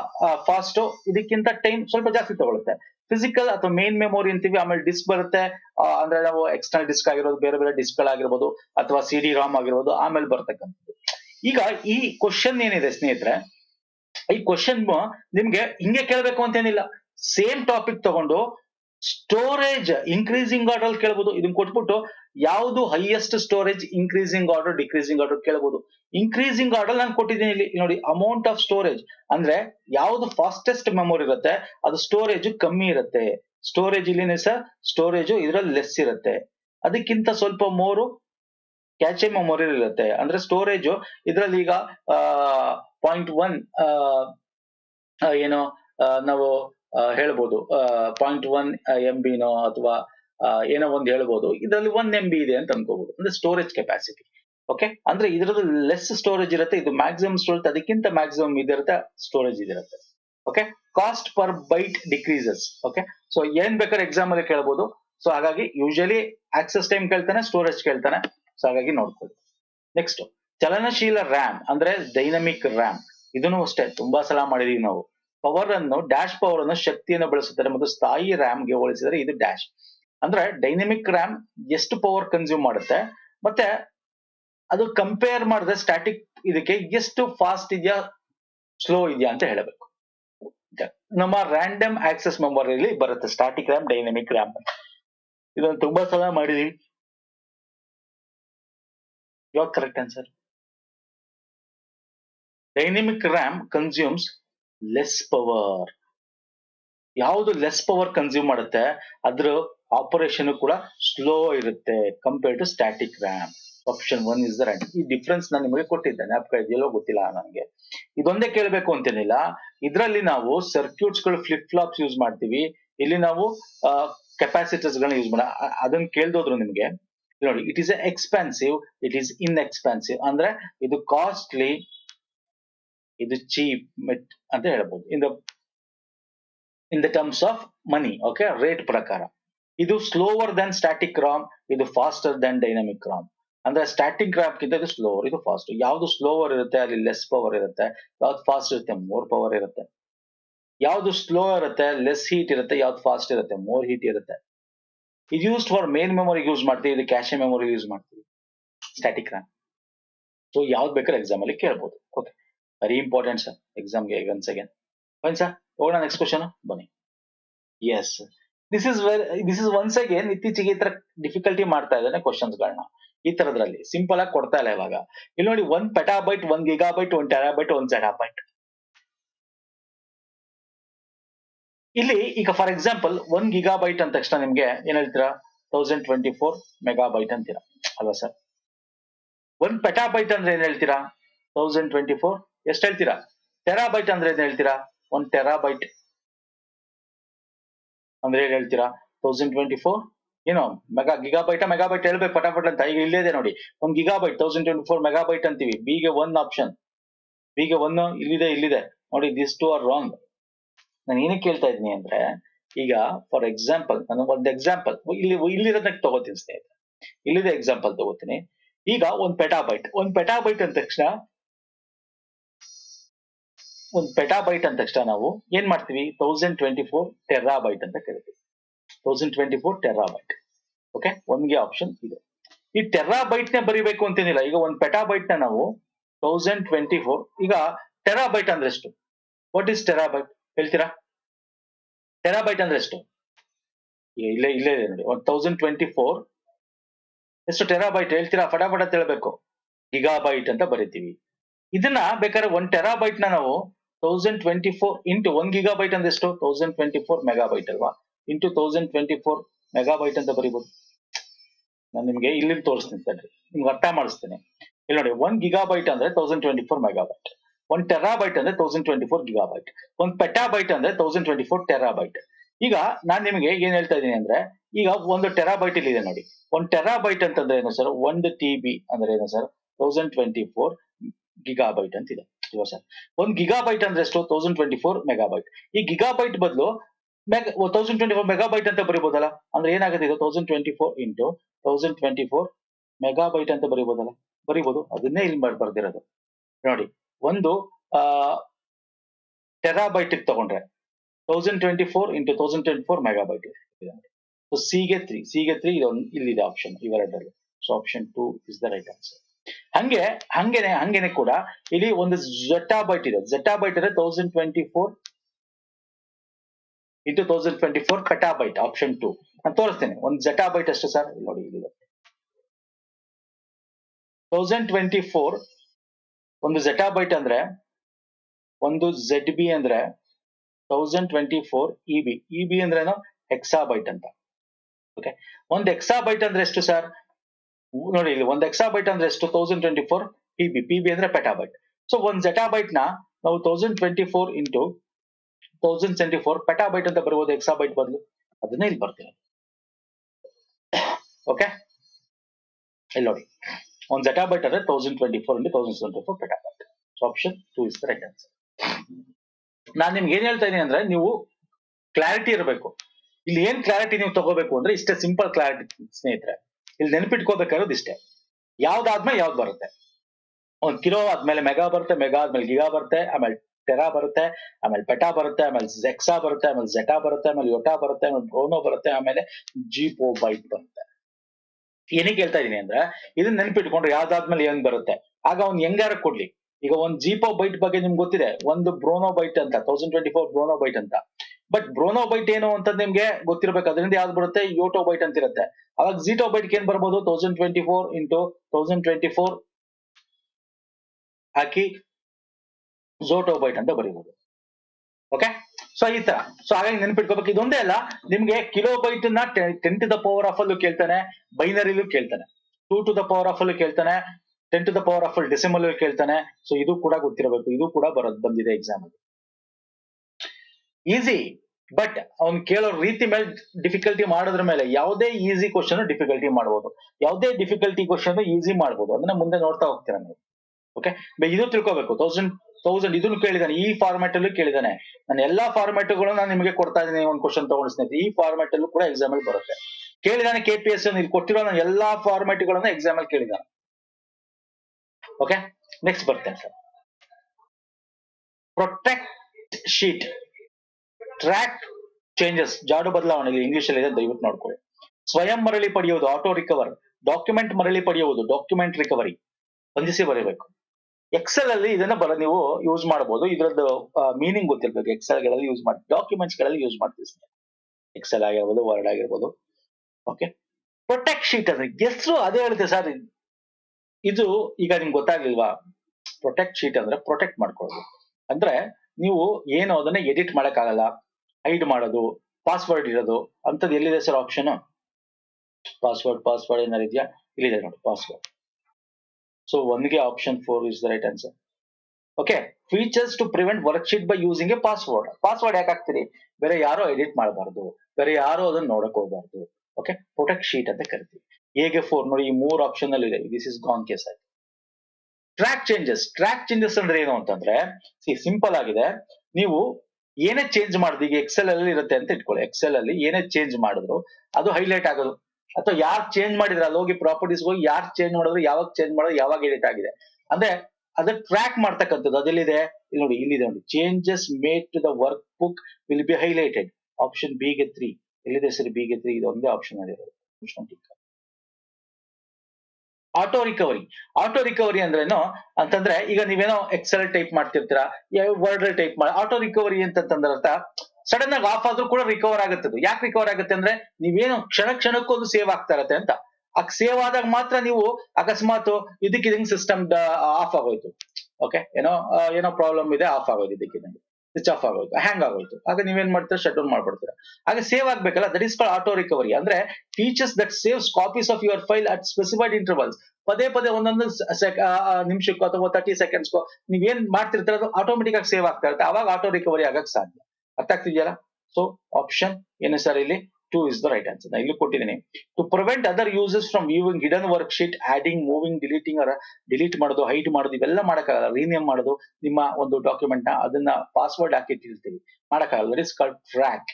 ಫಾಸ್ಟ್ ಇದಕ್ಕಿಂತ ಟೈಮ್ ಸ್ವಲ್ಪ ಜಾಸ್ತಿ ತಗೊಳುತ್ತೆ. ಫಿಸಿಕಲ್ ಅಥವಾ ಮೇನ್ ಮೆಮೊರಿ ಅಂತೀವಿ, ಆಮೇಲೆ ಡಿಸ್ಕ್ ಬರುತ್ತೆ. ಅಂದ್ರೆ ನಾವು ಎಕ್ಸ್ಟರ್ನಲ್ ಡಿಸ್ಕ್ ಆಗಿರೋದು ಬೇರೆ ಬೇರೆ ಡಿಸ್ಕ್ ಗಳಾಗಿರ್ಬೋದು, ಅಥವಾ ಸಿ ಡಿ ರಾಮ್ ಆಗಿರ್ಬೋದು, ಆಮೇಲೆ ಬರ್ತಕ್ಕಂಥದ್ದು. ಈಗ ಈ ಕ್ವಶನ್ ಏನಿದೆ ಸ್ನೇಹಿತರೆ? ಈ ಕ್ವಶನ್ ನಿಮ್ಗೆ ಹಿಂಗೆ ಕೇಳ್ಬೇಕು ಅಂತೇನಿಲ್ಲ. ಸೇಮ್ ಟಾಪಿಕ್ ತಗೊಂಡು ಸ್ಟೋರೇಜ್ ಇನ್ಕ್ರೀಸಿಂಗ್ ಆರ್ಡರ್ ಕೇಳ್ಬೋದು. ಇದನ್ನ ಕೊಟ್ಬಿಟ್ಟು ಯಾವುದು highest storage increasing order decreasing order ಕೇಳಬಹುದು ಇನ್ಕ್ರೀಸಿಂಗ್ ಆರ್ಡರ್ ನಾನು ಕೊಟ್ಟಿದ್ದೀನಿ ಇಲ್ಲಿ ನೋಡಿ ಅಮೌಂಟ್ ಆಫ್ ಸ್ಟೋರೇಜ್ ಅಂದ್ರೆ ಯಾವುದು ಫಾಸ್ಟೆಸ್ಟ್ ಮೆಮೊರಿ ಇರುತ್ತೆ, ಅದು ಸ್ಟೋರೇಜ್ ಕಮ್ಮಿ ಇರುತ್ತೆ. ಸ್ಟೋರೇಜ್ ಇಲ್ಲಿನೇ ಸರ್ ಸ್ಟೋರೇಜ್ ಇದ್ರಲ್ಲಿ ಲೆಸ್ ಇರುತ್ತೆ. ಅದಕ್ಕಿಂತ ಸ್ವಲ್ಪ ಮೋರು ಕ್ಯಾಚೆ ಮೆಮೊರಿ ಇರುತ್ತೆ. ಅಂದ್ರೆ ಸ್ಟೋರೇಜ್ ಇದ್ರಲ್ಲಿ ಈಗ ಪಾಯಿಂಟ್ ಒನ್ ಏನು ನಾವು ಹೇಳ್ಬೋದು. ಪಾಯಿಂಟ್ ಒನ್ ಎಂ ಬಿನೋ ಅಥವಾ ಏನೋ ಒಂದು ಹೇಳ್ಬೋದು. ಇದರಲ್ಲಿ ಒನ್ ಎಂ ಬಿ ಇದೆ ಅಂತ ಅನ್ಕೋಬಹುದು ಅಂದ್ರೆ ಸ್ಟೋರೇಜ್ ಕೆಪಾಸಿಟಿ ಓಕೆ ಅಂದ್ರೆ ಇದ್ರದ್ದು ಲೆಸ್ ಸ್ಟೋರೇಜ್ ಇರುತ್ತೆ, ಇದು ಮ್ಯಾಕ್ಸಿಮಮ್ ಸ್ಟೋರೇಜ್ ಅದಕ್ಕಿಂತ ಮ್ಯಾಕ್ಸಿಮಮ್ ಇದಿರುತ್ತೆ ಸ್ಟೋರೇಜ್ ಇದಿರುತ್ತೆ. Okay cost per byte decreases okay so ಏನ್ ಬೇಕಾದ್ರೆ ಎಕ್ಸಾಮ್ ಅಲ್ಲಿ ಕೇಳ್ಬೋದು. ಸೊ ಹಾಗಾಗಿ ಯೂಶಲಿ ಆಕ್ಸೆಸ್ ಟೈಮ್ ಕೇಳ್ತಾನೆ ಸ್ಟೋರೇಜ್ ಕೇಳ್ತಾನೆ. ಸೊ ಹಾಗಾಗಿ ನೋಡ್ಕೊಳ್ಳಿ. ನೆಕ್ಸ್ಟ್ ಚಲನಶೀಲ ರ್ಯಾಮ್ ಅಂದ್ರೆ ಡೈನಮಿಕ್ ರ್ಯಾಮ್ ಇದನ್ನು ಅಷ್ಟೇ, ತುಂಬಾ ಸಲ ಮಾಡಿದೀವಿ ನಾವು. ಪವರ್ ಅನ್ನು ಡ್ಯಾಶ್ ಪವರ್ ಅನ್ನು ಶಕ್ತಿಯನ್ನು ಬಳಸುತ್ತಾರೆ ಮತ್ತು ಸ್ಥಾಯಿ ರ್ಯಾಮ್ಗೆ ಹೋಲಿಸಿದರೆ ಇದು ಡ್ಯಾಶ್ ಅಂದ್ರೆ ಡೈನಮಿಕ್ ರ್ಯಾಮ್ ಎಷ್ಟು ಪವರ್ ಕನ್ಸ್ಯೂಮ್ ಮಾಡುತ್ತೆ, ಮತ್ತೆ ಅದು ಕಂಪೇರ್ ಮಾಡಿದ್ರೆ ಸ್ಟ್ಯಾಟಿಕ್ ಇದಕ್ಕೆ ಎಷ್ಟು ಫಾಸ್ಟ್ ಇದೆಯಾ ಸ್ಲೋ ಇದೆಯಾ ಅಂತ ಹೇಳಬೇಕು. ನಮ್ಮ ರ್ಯಾಂಡಮ್ ಆಕ್ಸೆಸ್ ಮೆಮೊರಿಯಲ್ಲಿ ಬರುತ್ತೆ ಸ್ಟಾಟಿಕ್ ರ್ಯಾಮ್ ಡೈನಮಿಕ್ ರ್ಯಾಮ್ ಇದನ್ನು ತುಂಬಾ ಸಲ ಮಾಡಿದೀವಿ. ಯಾವ್ದು correct answer dynamic RAM consumes less power ಯಾವುದು ಲೆಸ್ ಪವರ್ ಕನ್ಸ್ಯೂಮ್ ಮಾಡುತ್ತೆ, ಅದ್ರ ಆಪರೇಷನ್ ಕೂಡ ಸ್ಲೋ ಇರುತ್ತೆ compare to static RAM option one is the right ಈ ಡಿಫ್ರೆನ್ಸ್ ನಾನು ನಿಮಗೆ ಕೊಟ್ಟಿದ್ದೆ ಜ್ಞಾಪಕ ಇದೆಯಲ್ಲೋ ಗೊತ್ತಿಲ್ಲ ನನಗೆ. ಇದೊಂದೇ ಕೇಳಬೇಕು ಅಂತೇನಿಲ್ಲ. ಇದರಲ್ಲಿ ನಾವು ಸರ್ಕ್ಯೂಟ್ಸ್ಗಳು ಫ್ಲಿಪ್ ಫ್ಲಾಪ್ಸ್ ಯೂಸ್ ಮಾಡ್ತೀವಿ. ಇಲ್ಲಿ ನಾವು ಕೆಪಾಸಿಟರ್ಸ್ ಗಳನ್ನ ಯೂಸ್ ಮಾಡ ಅದನ್ನ ಕೇಳ್ದೋದ್ರು ನಿಮ್ಗೆ. ನೋಡಿ it is expensive it is expensive ಅಂದ್ರೆ ಇದು ಕಾಸ್ಟ್ಲಿ ಇದು ಚೀಪ್ ಅಂತ ಹೇಳ್ಬೋದು. In the in the terms of money okay rate ಪ್ರಕಾರ. ಇದು ಸ್ಲೋವರ್ ದನ್ ಸ್ಟ್ಯಾಟಿಕ್ ರಾಮ್ ಇದು ಫಾಸ್ಟರ್ ದನ್ ಡೈನಾಮಿಕ್ ರಾಮ್ ಅಂದ್ರೆ ಸ್ಟ್ಯಾಟಿಕ್ ರಾಮ್ ಗಿಂತ ಇದು ಸ್ಲೋವರ್ ಇದು ಫಾಸ್ಟ್ ಯಾವ್ದು ಸ್ಲೋವರ್ ಇರುತ್ತೆ, ಅಲ್ಲಿ ಲೆಸ್ ಪವರ್ ಇರುತ್ತೆ. ಯಾವ್ದು ಫಾಸ್ಟ್ ಇರುತ್ತೆ ಮೋರ್ ಪವರ್ ಇರುತ್ತೆ. ಯಾವ್ದು ಸ್ಲೋ ಇರುತ್ತೆ ಲೆಸ್ ಹೀಟ್ ಇರುತ್ತೆ, ಯಾವ್ದು ಫಾಸ್ಟ್ ಇರುತ್ತೆ ಮೋರ್ ಹೀಟ್ ಇರುತ್ತೆ. ಇದು use for main memory use ಮಾಡ್ತೀವಿ, ಇದು ಕ್ಯಾಶ್ ಮೆಮೊರಿ ಯೂಸ್ ಮಾಡ್ತೀವಿ. ಸ್ಟ್ಯಾಟಿಕ್ ರಾಮ್ ಸೊ ಯಾವ್ದು ಬೇಕಾದ್ರೆ ಎಕ್ಸಾಮ್ ಅಲ್ಲಿ ಕೇಳ್ಬೋದು. ಓಕೆ ವೆರಿ ಇಂಪಾರ್ಟೆಂಟ್ ಸರ್ ಎಕ್ಸಾಮ್ಗೆ ಒನ್ಸ್ ಅಗೇನ್ ಫೈನ್ ಸರ್ ಹೋಗೋಣ ನೆಕ್ಸ್ಟ್ ಕ್ವಶನ್ ಬನ್ನಿ. Yes this is very this is once again ಇತ್ತೀಚೆಗೆ ಈ ತರ ಡಿಫಿಕಲ್ಟಿ ಮಾಡ್ತಾ ಇದ್ದಾನೆ ಕ್ವಶನ್ಸ್ ಗಳನ್ನ. ಈ ತರದ್ರಲ್ಲಿ ಸಿಂಪಲ್ ಆಗಿ ಕೊಡ್ತಾ ಇಲ್ಲ ಇವಾಗ. ಇಲ್ಲಿ ನೋಡಿ one petabyte one gigabyte one terabyte one zettabyte ಇಲ್ಲಿ ಈಗ ಫಾರ್ ಎಕ್ಸಾಂಪಲ್ ಒನ್ ಗಿಗಾಬೈಟ್ ಅಂದ ತಕ್ಷಣ ನಿಮ್ಗೆ ಏನ್ ಹೇಳ್ತೀರಾ? ತೌಸಂಡ್ ಟ್ವೆಂಟಿ ಫೋರ್ ಮೆಗಾಬೈಟ್ ಅಂತೀರಾ. ಅಲ್ವಾ ಸರ್ ಒನ್ ಪೆಟಾಬೈಟ್ ಅಂದ್ರೆ ಏನ್ ಹೇಳ್ತೀರಾ? ತೌಸಂಡ್ ಟ್ವೆಂಟಿ ಫೋರ್ ಎಷ್ಟು ಹೇಳ್ತೀರಾ? ಟೆರಾಬೈಟ್ ಅಂದ್ರೆ ಏನ್ ಹೇಳ್ತೀರಾ? ಒನ್ ಟೆರಾಬೈಟ್ ಅಂದ್ರೆ ಏನ್ ಹೇಳ್ತೀರಾ? ತೌಸಂಡ್ ಟ್ವೆಂಟಿ ಫೋರ್ ಏನೋ ಮೆಗಾ ಗಿಗಾಬೈಟ್ ಮೆಗಾಬೈಟ್ ಹೇಳ್ಬೇಕು ಪಟಾಪಟ್ ಅಂತ. ಈಗ ಇಲ್ಲೇ ಇದೆ ನೋಡಿ. ಒಂದ್ gigabyte thousand twenty four megabyte ಅಂತೀವಿ ಬಿಗೆ ಒನ್ ಆಪ್ಷನ್ ಬಿಗೆ ಒನ್ ಇಲ್ಲಿದೆ ಇಲ್ಲಿದೆ. ನೋಡಿ ದಿಸ್ ಟು ಆರ್ ರಾಂಗ್ ನಾನು ಏನಕ್ಕೆ ಹೇಳ್ತಾ ಇದ್ದೀನಿ ಅಂದ್ರೆ, ಈಗ ಫಾರ್ ಎಕ್ಸಾಂಪಲ್ ನಾನು ಒಂದು ಎಕ್ಸಾಂಪಲ್ ಇಲ್ಲಿ ಇಲ್ಲಿರೋದಕ್ಕೆ ತಗೋತೀನಿ ಸ್ನೇಹಿತರೆ. ಇಲ್ಲಿದೆ ಎಕ್ಸಾಂಪಲ್ ತಗೋತೀನಿ. ಈಗ ಒಂದ್ ಪೆಟಾಬೈಟ್ ಒಂದ್ ಪೆಟಾಬೈಟ್ ಅಂದ ತಕ್ಷಣ ಒಂದ್ ಪೆಟಾಬೈಟ್ ಅಂತ ತಕ್ಷಣ ನಾವು ಏನ್ ಮಾಡ್ತೀವಿ? ತೌಸಂಡ್ ಟ್ವೆಂಟಿ ಫೋರ್ ಟೆರಾಬೈಟ್ ಅಂತ ಕರಿತೀವಿ thousand twenty four terabyte okay ಒಂದ್ಗೆ option ಇದೆ. ಈ ಟೆರಾಬೈಟ್ ನೇ ಬರಿಬೇಕು ಅಂತೇನಿಲ್ಲ. ಈಗ ಒಂದು ಪೆಟಾ ಬೈಟ್ನ ನಾವು ತೌಸಂಡ್ ಟ್ವೆಂಟಿ ಫೋರ್ ಈಗ ಟೆರಾಬೈಟ್ ಅಂದ್ರೆ ಎಷ್ಟು? ವಾಟ್ ಇಸ್ ಟೆರಾಬೈಟ್ ಹೇಳ್ತೀರಾ? ಟೆರಾಬೈಟ್ ಅಂದ್ರೆ ಎಷ್ಟು? ಇಲ್ಲೇ ಇಲ್ಲೇ ಇದೆ ನೋಡಿ. ಒನ್ ತೌಸಂಡ್ ಟ್ವೆಂಟಿ ಫೋರ್ ಎಷ್ಟು ಟೆರಾಬೈಟ್ ಹೇಳ್ತೀರಾ? ಫಟಾಫಟ ತಿಳ್ಬೇಕು. ಗಿಗಾಬೈಟ್ ಅಂತ ಬರಿತೀವಿ. ಇದನ್ನ ಬೇಕಾದ್ರೆ ಒನ್ ಟೆರಾಬೈಟ್ನ ನಾವು thousand twenty four into one gigabyte ಅಂದ್ರೆ ಎಷ್ಟು ತೌಸಂಡ್ ಟ್ವೆಂಟಿ ಫೋರ್ ಮೆಗಾಬೈಟ್ ಅಲ್ವಾ? Into thousand twenty four megabyte ಅಂತ ಬರೀಬಹುದು ನಾನು ನಿಮಗೆ ಇಲ್ಲಿ ತೋರಿಸ್ತೀನಿ ತಡ್ರಿ. ನಿಮ್ಗೆ ಅರ್ಥ ಮಾಡಿಸ್ತೇನೆ. ಇಲ್ಲಿ ನೋಡಿ ಒನ್ ಗಿಗಾಬೈಟ್ ಅಂದ್ರೆ thousand twenty four megabyte one terabyte ಅಂದ್ರೆ ತೌಸಂಡ್ ಟ್ವೆಂಟಿ ಫೋರ್ ಗಿಗಾಬೈಟ್ ಒಂದ್ ಪೆಟಾಬೈಟ್ ಅಂದ್ರೆ ತೌಸಂಡ್ ಟ್ವೆಂಟಿ ಫೋರ್ ಟೆರಾಬೈಟ್ ಈಗ ನಾನು ನಿಮಗೆ ಏನ್ ಹೇಳ್ತಾ ಇದ್ದೀನಿ ಅಂದ್ರೆ, ಈಗ ಒಂದು ಟೆರಾಬೈಟ್ ಇಲ್ಲಿ ಇದೆ ನೋಡಿ. ಒಂದ್ ಟೆರಾಬೈಟ್ ಅಂತಂದ್ರೆ ಏನು ಸರ್? ಒಂದು ಟಿ ಬಿ ಅಂದ್ರೆ ಏನು sir? Thousand twenty four gigabyte ಅಂತ ಇದೆ. ಇವಾಗ ಒಂದು ಒಂದ್ ಗಿಗಾಬೈಟ್ ಅಂದ್ರೆ ಎಷ್ಟು? ತೌಸಂಡ್ ಟ್ವೆಂಟಿ ಫೋರ್ ಮೆಗಾಬೈಟ್ ಈ ಗಿಗಾಬೈಟ್ ಬದಲು mega thousand twenty four megabyte ಅಂತ ಬರಿಬೋದಲ್ಲ? ಅಂದ್ರೆ ಏನಾಗುತ್ತೆ ಇದು? Thousand twenty four into thousand twenty four megabyte ಅಂತ ಬರಿಬೋದಲ್ಲ? ಬರಿಬೋದು. ಅದನ್ನೇ ಇಲ್ಲಿ ಮಾಡಿ ಬರ್ದಿರೋದು. ನೋಡಿ, ಒಂದು, ಆ ಟೆರಾಬೈಟ್ ತಗೊಂಡ್ರೆ thousand twenty four into thousand twenty four megabyte so ಸಿಗೆ ತ್ರೀ ಸಿಗೆ ತ್ರೀ ಇದೊಂದು, ಇಲ್ಲಿದೆ option ಇವೆರಡರಲ್ಲಿ. So option two is the right answer ಹಂಗೆ, ಹಂಗೇನೆ ಹಂಗೇನೆ ಕೂಡ ಇಲ್ಲಿ ಒಂದು ಜೆಟಾಬೈಟ್ ಇದೆ. ಜೆಟಾಬೈಟ್ ಇದೆ thousand twenty four into thousand twenty four ಕಟಾ byte option two ನಾನು ತೋರಿಸ್ತೇನೆ. ಒಂದು ಜೆಟಾಬೈಟ್ ಅಷ್ಟೇ ಸರ್. ನೋಡಿ, ಇಲ್ಲಿ ತೌಸಂಡ್ ಟ್ವೆಂಟಿ ಫೋರ್ ಒಂದು ಜೆಟಾಬೈಟ್ ಅಂದ್ರೆ, ಒಂದು ಝೆಡ್ ಬಿ ಅಂದ್ರೆ thousand twenty four E B E B ಅಂದ್ರೇನು ಎಕ್ಸಾಬೈಟ್ ಅಂತ. ಓಕೆ ಒಂದು ಎಕ್ಸಾಬೈಟ್ ಅಂದ್ರೆ ಎಷ್ಟು ಸರ್? ನೋಡಿ ಇಲ್ಲಿ ಒಂದು ಎಕ್ಸಾಬೈಟ್ ಅಂದ್ರೆ ಎಷ್ಟು? Thousand twenty four P B P B ಅಂದ್ರೆ ಪೆಟಾಬೈಟ್ ಸೊ ಒಂದ್ ಜೆಟಾಬೈಟ್ನ ನಾವು thousand twenty four into thousand twenty four petabyte ಅಂತ ಬರ್ಬೋದು ಎಕ್ಸಾಬೈಟ್ ಬದಲು. ಅದನ್ನೇ ಇಲ್ಲಿ ಬರ್ತೀವಿ ಓಕೆ ಇಲ್ಲಿ ನೋಡಿ. ಒಂದು ಜೆಟಾಬೈಟ್ ಅಂದ್ರೆ thousand twenty four into thousand twenty four petabyte so option two is right answer ನಾನು ನಿಮ್ಗೆ ಏನ್ ಹೇಳ್ತಾ ಇದೀನಿ ಅಂದ್ರೆ ನೀವು ಕ್ಲಾರಿಟಿ ಇರಬೇಕು. ಇಲ್ಲಿ ಏನ್ ಕ್ಲಾರಿಟಿ ನೀವು ತಗೋಬೇಕು ಅಂದ್ರೆ ಇಷ್ಟೇ ಸಿಂಪಲ್ ಕ್ಲಾರಿಟಿ ಸ್ನೇಹಿತರೆ. ಇಲ್ಲಿ ನೆನಪಿಟ್ಕೋಬೇಕಾಗಿರೋದು ಇಷ್ಟೇ. ಯಾವ್ದಾದ್ಮೇಲೆ ಯಾವ್ದು ಬರುತ್ತೆ? ಒಂದ್ ಕಿಲೋ ಆದ್ಮೇಲೆ ಮೆಗಾ ಬರುತ್ತೆ, ಮೆಗಾ ಆದ್ಮೇಲೆ ಗಿಗಾ ಬರುತ್ತೆ, ಆಮೇಲೆ ಟೆರಾ ಬರುತ್ತೆ, ಆಮೇಲೆ ಪೆಟಾ ಬರುತ್ತೆ, ಆಮೇಲೆ ಜೆಕ್ಸಾ ಬರುತ್ತೆ, ಆಮೇಲೆ ಜೆಟಾ ಬರುತ್ತೆ, ಆಮೇಲೆ ಯೋಟಾ ಬರುತ್ತೆ, ಆಮೇಲೆ ಬ್ರೋನೋ ಬರುತ್ತೆ, ಆಮೇಲೆ ಜೀಪೋ ಬೈಟ್ ಬರುತ್ತೆ. ಏನಕ್ಕೆ ಹೇಳ್ತಾ ಇದೀನಿ ಅಂದ್ರೆ, ಇದನ್ನ ನೆನಪಿಟ್ಕೊಂಡ್ರೆ ಯಾವ್ದಾದ್ಮೇಲೆ ಹೆಂಗ್ ಬರುತ್ತೆ? ಆಗ ಅವ್ನ್ ಹೆಂಗಾರ ಕೊಡ್ಲಿ? ಈಗ ಒಂದ್ ಜೀಪೋ ಬೈಟ್ ಬಗ್ಗೆ ನಿಮ್ಗೆ ಗೊತ್ತಿದೆ, ಒಂದು ಬ್ರೋನೋ ಬೈಟ್ ಅಂತ thousand twenty four brontobyte ಅಂತ. ಬಟ್ ಬ್ರೋನೋ ಬೈಟ್ ಏನು ಅಂತ ನಿಮ್ಗೆ ಗೊತ್ತಿರಬೇಕು. ಅದರಿಂದ ಯಾವ್ದು ಬರುತ್ತೆ? ಯೋಟೋಬೈಟ್ ಅಂತ ಇರುತ್ತೆ ಅವಾಗ ಜೀಟೋ ಬೈಟ್ ಏನ್ ಬರ್ಬೋದು? Thousand twenty four into thousand twenty four ಹಾಕಿ ಝೋಟೋಬೈಟ್ ಅಂತ ಬರೀಬಹುದು ಓಕೆ ಸೊ ಈ ತರ. ಸೊ ಹಾಗಾಗಿ ನೆನ್ಪಿಟ್ಕೋಬೇಕು. ಇದೊಂದೇ ಅಲ್ಲ, ನಿಮ್ಗೆ ಕಿಲೋಬೈಟ್ನ ten to the power of ಅಲ್ಲೂ ಕೇಳ್ತಾನೆ ಬೈನರಿಲೂ ಕೇಳ್ತಾನೆ. Two to the power of ಅಲ್ಲೂ ಕೇಳ್ತಾನೆ ten to the power of decimal ಕೇಳ್ತಾನೆ. ಸೊ ಇದು ಕೂಡ ಗೊತ್ತಿರಬೇಕು. ಇದು ಕೂಡ ಬರೋದು ಬಂದಿದೆ ಎಕ್ಸಾಮ್ ಅಲ್ಲಿ. ಈಸಿ ಬಟ್ ಅವ್ನು ಕೇಳೋ ರೀತಿ ಮೇಲೆ ಡಿಫಿಕಲ್ಟಿ ಮಾಡೋದ್ರ ಮೇಲೆ ಯಾವುದೇ ಈಸಿ ಕ್ವಶನ್ ಡಿಫಿಕಲ್ಟಿ ಮಾಡ್ಬೋದು. ಯಾವುದೇ ಡಿಫಿಕಲ್ಟಿ ಕ್ವಶನ್ ಈಸಿ ಮಾಡ್ಬೋದು. ಅದನ್ನ ಮುಂದೆ ನೋಡ್ತಾ ಹೋಗ್ತೀರಾ ನೀವು? ಓಕೆ ಇದು ತಿಳ್ಕೋಬೇಕು. ತೌಸಂಡ್ ತೌಸಂಡ್ ಇದನ್ನು ಕೇಳಿದಾನೆ. ಈ ಫಾರ್ಮ್ಯಾಟ್ ಅಲ್ಲೂ ಕೇಳಿದಾನೆ. ನಾನು ಎಲ್ಲಾ ಫಾರ್ಮ್ಯಾಟ್ಗಳು ನಾನು ನಿಮಗೆ ಕೊಡ್ತಾ ಇದ್ದೀನಿ. ಒಂದು ಕ್ವಶನ್ ತಗೊಂಡು ಈ ಫಾರ್ಮ್ಯಾಟ್ ಅಲ್ಲೂ ಕೂಡ ಎಕ್ಸಾಮ್ ಅಲ್ಲಿ ಬರುತ್ತೆ. ಕೇಳಿದಾನೆ ಕೆ ಪಿ ಎಸ್ ಇಲ್ಲಿ ಕೊಟ್ಟಿರೋ ನಾನು ಎಲ್ಲಾ ಫಾರ್ಮ್ಯಾಟ್ ಗಳನ್ನ ಎಕ್ಸಾಮ್ ಅಲ್ಲಿ ಕೇಳಿದಾನೆ. ಓಕೆ ನೆಕ್ಸ್ಟ್ ಬರ್ತೇನೆ sir. Protect sheet track changes ಜಾಡು ಬದಲಾವಣೆ ಇಂಗ್ಲಿಷ್ ಅಲ್ಲಿ ದಯವಿಟ್ಟು ನೋಡ್ಕೊಳ್ಳಿ. ಸ್ವಯಂ ಮರಳಿ ಪಡೆಯುವುದು ಆಟೋ ರಿಕವರ್ ಡಾಕ್ಯುಮೆಂಟ್ ಮರಳಿ ಪಡೆಯುವುದು ಡಾಕ್ಯುಮೆಂಟ್ ರಿಕವರಿ ಹೊಂದಿಸಿ ಬರೀಬೇಕು. ಎಕ್ಸೆಲ್ ಅಲ್ಲಿ ಇದನ್ನ ಬರ, ನೀವು ಯೂಸ್ ಮಾಡಬಹುದು. ಇದರದ್ದು ಮೀನಿಂಗ್ ಗೊತ್ತಿರ್ಬೇಕು ಎಕ್ಸೆಲ್ಗಳಲ್ಲಿ ಯೂಸ್ ಮಾಡಿ ಡಾಕ್ಯುಮೆಂಟ್ಸ್ಗಳಲ್ಲಿ ಯೂಸ್ ಮಾಡ್ತೀವಿ ಎಕ್ಸೆಲ್ ಆಗಿರ್ಬೋದು ವರ್ಡ್ ಆಗಿರ್ಬೋದು. ಓಕೆ ಪ್ರೊಟೆಕ್ಟ್ ಶೀಟ್ ಅಂದ್ರೆ, ಹೆಸರು ಅದೇ ಹೇಳುತ್ತೆ ಸರ್. ಇದು ಈಗ ನಿಮ್ಗೆ ಗೊತ್ತಾಗ್ಲಿಲ್ವಾ? ಪ್ರೊಟೆಕ್ಟ್ ಶೀಟ್ ಅಂದ್ರೆ ಪ್ರೊಟೆಕ್ಟ್ ಮಾಡ್ಕೊಳ್ಳೋದು. ಅಂದ್ರೆ, ನೀವು ಏನು ಅದನ್ನ ಎಡಿಟ್ ಮಾಡಕ್ಕಾಗಲ್ಲ. ಹೈಡ್ ಮಾಡೋದು ಪಾಸ್ವರ್ಡ್ ಇರೋದು ಅಂತದ್ದು ಎಲ್ಲಿದೆ ಸರ್ ಆಪ್ಷನ್ ಪಾಸ್ವರ್ಡ್ ಪಾಸ್ವರ್ಡ್ ಏನಾರು ಇದೆಯಾ? ಇಲ್ಲಿದೆ ನೋಡಿ password so ಒಂದ್ಗೆ option four is the right answer okay features to prevent worksheet by using a password password ಯಾಕೆ ಹಾಕ್ತೀರಿ? ಬೇರೆ ಯಾರೋ ಎಡಿಟ್ ಮಾಡಬಾರ್ದು. ಬೇರೆ ಯಾರೋ ಅದನ್ನ ನೋಡಕ್ ಹೋಗ್ಬಾರ್ದು. ಓಕೆ ಪ್ರೊಟೆಕ್ಟ್ ಶೀಟ್ ಅಂತ ಕರಿತೀವಿ. ಹೇಗೆ ಫೋರ್ ನೋಡಿ, ಈ ಮೂರು ಆಪ್ಷನ್ ಅಲ್ಲಿ ಇದೆ ದಿಸ್ ಇಸ್ ಗಾನ್ ಕೇಸ್ ಆಯ್ತು. ಟ್ರ್ಯಾಕ್ ಚೇಂಜಸ್ ಟ್ರ್ಯಾಕ್ ಚೇಂಜಸ್ ಅಂದ್ರೆ ಏನು ಅಂತಂದ್ರೆ ಸಿಂಪಲ್ ಆಗಿದೆ. ನೀವು ಏನೇ ಚೇಂಜ್ ಮಾಡುದು, ಈಗ ಎಕ್ಸೆಲ್ ಅಲ್ಲಿ ಇರುತ್ತೆ ಅಂತ ಇಟ್ಕೊಳ್ಳಿ. ಎಕ್ಸೆಲ್ ಅಲ್ಲಿ ಏನೇ ಚೇಂಜ್ ಮಾಡಿದ್ರು, ಅದು ಹೈಲೈಟ್ ಆಗೋದು. ಅಥವಾ ಯಾರು ಚೇಂಜ್ ಮಾಡಿದ್ರೆ, ಅಲ್ಲಿ ಹೋಗಿ ಪ್ರಾಪರ್ಟೀಸ್ ಹೋಗಿ ಯಾರು ಚೇಂಜ್ ಮಾಡಿದ್ರು, ಯಾವಾಗ ಚೇಂಜ್ ಮಾಡಿದ್ರು, ಯಾವಾಗ ಎಡಿಟ್ ಆಗಿದೆ. ಅಂದ್ರೆ ಅದನ್ನ ಟ್ರ್ಯಾಕ್ ಮಾಡ್ತಕ್ಕಂಥದ್ದು ಅದೆಲ್ಲಿದೆ ಇಲ್ಲಿ ನೋಡಿ, ಇಲ್ಲಿದೆ ನೋಡಿ. Changes made to the workbook will be highlighted option B ಗೆ ತ್ರೀ ಎಲ್ಲಿದೆ ಸರಿ ಬಿ ಗೆ ತ್ರೀ ಇದು ಒಂದೇ ಆಪ್ಷನ್ ಅಲ್ಲಿ ಆಟೋ ರಿಕವರಿ ಆಟೋ ರಿಕವರಿ ಅಂದ್ರೇನು? ಅಂತಂದ್ರೆ ಈಗ ನೀವೇನೋ ಎಕ್ಸೆಲ್ ಟೈಪ್ ಮಾಡ್ತಿರ್ತೀರಾ ವರ್ಡ್ ಟೈಪ್ ಮಾಡಿ ಆಟೋ ರಿಕವರಿ ಅಂತಂದ್ರೆ ಸಡನ್ ಆಗಿ ಆಫ್ ಆದ್ರೂ ಕೂಡ ರಿಕವರ್ ಆಗುತ್ತೆ ಅದು ಯಾಕೆ ರಿಕವರ್ ಆಗುತ್ತೆ ಅಂದ್ರೆ, ನೀವೇನು ಕ್ಷಣ ಕ್ಷಣಕ್ಕೂ ಅದು ಸೇವ್ ಆಗ್ತಾ ಇರತ್ತೆ ಅಂತ. ಆ ಸೇವ್ ಆದಾಗ ಮಾತ್ರ ನೀವು ಅಕಸ್ಮಾತ್ ಇದಕ್ಕಿದಂಗ್ ಸಿಸ್ಟಮ್ ಆಫ್ ಆಗೋಯ್ತು. ಓಕೆ ಏನೋ ಏನೋ ಪ್ರಾಬ್ಲಮ್ ಇದೆ ಆಫ್ ಆಗೋದು ಇದಕ್ಕಿದಂಗೆ. ಸ್ವಿಚ್ ಆಫ್ ಆಗೋಯ್ತು ಹ್ಯಾಂಗ್ ಆಗೋಯ್ತು. ಆಗ ನೀವೇನ್ ಮಾಡ್ತೀರಾ? ಶಟ್ ಡೌನ್ ಮಾಡ್ಬಿಡ್ತೀರಾ. ಆಗ ಸೇವ್ ಆಗ್ಬೇಕಲ್ಲ? That is call auto recovery ಅಂದ್ರೆ features that saves copies of your file at specified intervals ಪದೇ ಪದೇ ಒಂದೊಂದು ನಿಮಿಷಕ್ಕೋ ಅಥವಾ ತರ್ಟಿ ಸೆಕೆಂಡ್ಸ್ಗೋ ನೀವೇನ್ ಮಾಡ್ತಿರ್ತೀರ ಅದು ಆಟೋಮೆಟಿಕ್ ಆಗಿ ಸೇವ್ ಆಗ್ತಾ ಇರುತ್ತೆ. ಅವಾಗ ಆಟೋ ರಿಕವರಿ ಆಗಕ್ ಸಾಧ್ಯ. ಅರ್ಥ ಆಗ್ತಿದೆಯಲ್ಲ? ಸೊ ಆಪ್ಷನ್ ಏನು ಸರ್ ಇಲ್ಲಿ? Two is the right answer. ಇಲ್ಲಿ ಕೊಟ್ಟಿದ್ದೀನಿ. To prevent other uses from viewing hidden sheet adding moving deleting ಅರ ಡಿಲೀಟ್ ಮಾಡೋದು ಹೈಡ್ ಮಾಡೋದು, ಇವೆಲ್ಲ ಮಾಡಕ್ಕಾಗಲ್ಲ. ರೀನೇಮ್ ಮಾಡೋದು, ನಿಮ್ಮ ಒಂದು ಡಾಕ್ಯುಮೆಂಟ್ನ ಅದನ್ನ ಪಾಸ್ವರ್ಡ್ ಹಾಕಿ ಇಟ್ಟಿರ್ತೀವಿ ಮಾಡಕ್ಕಾಗಲ್ಲ. That is called track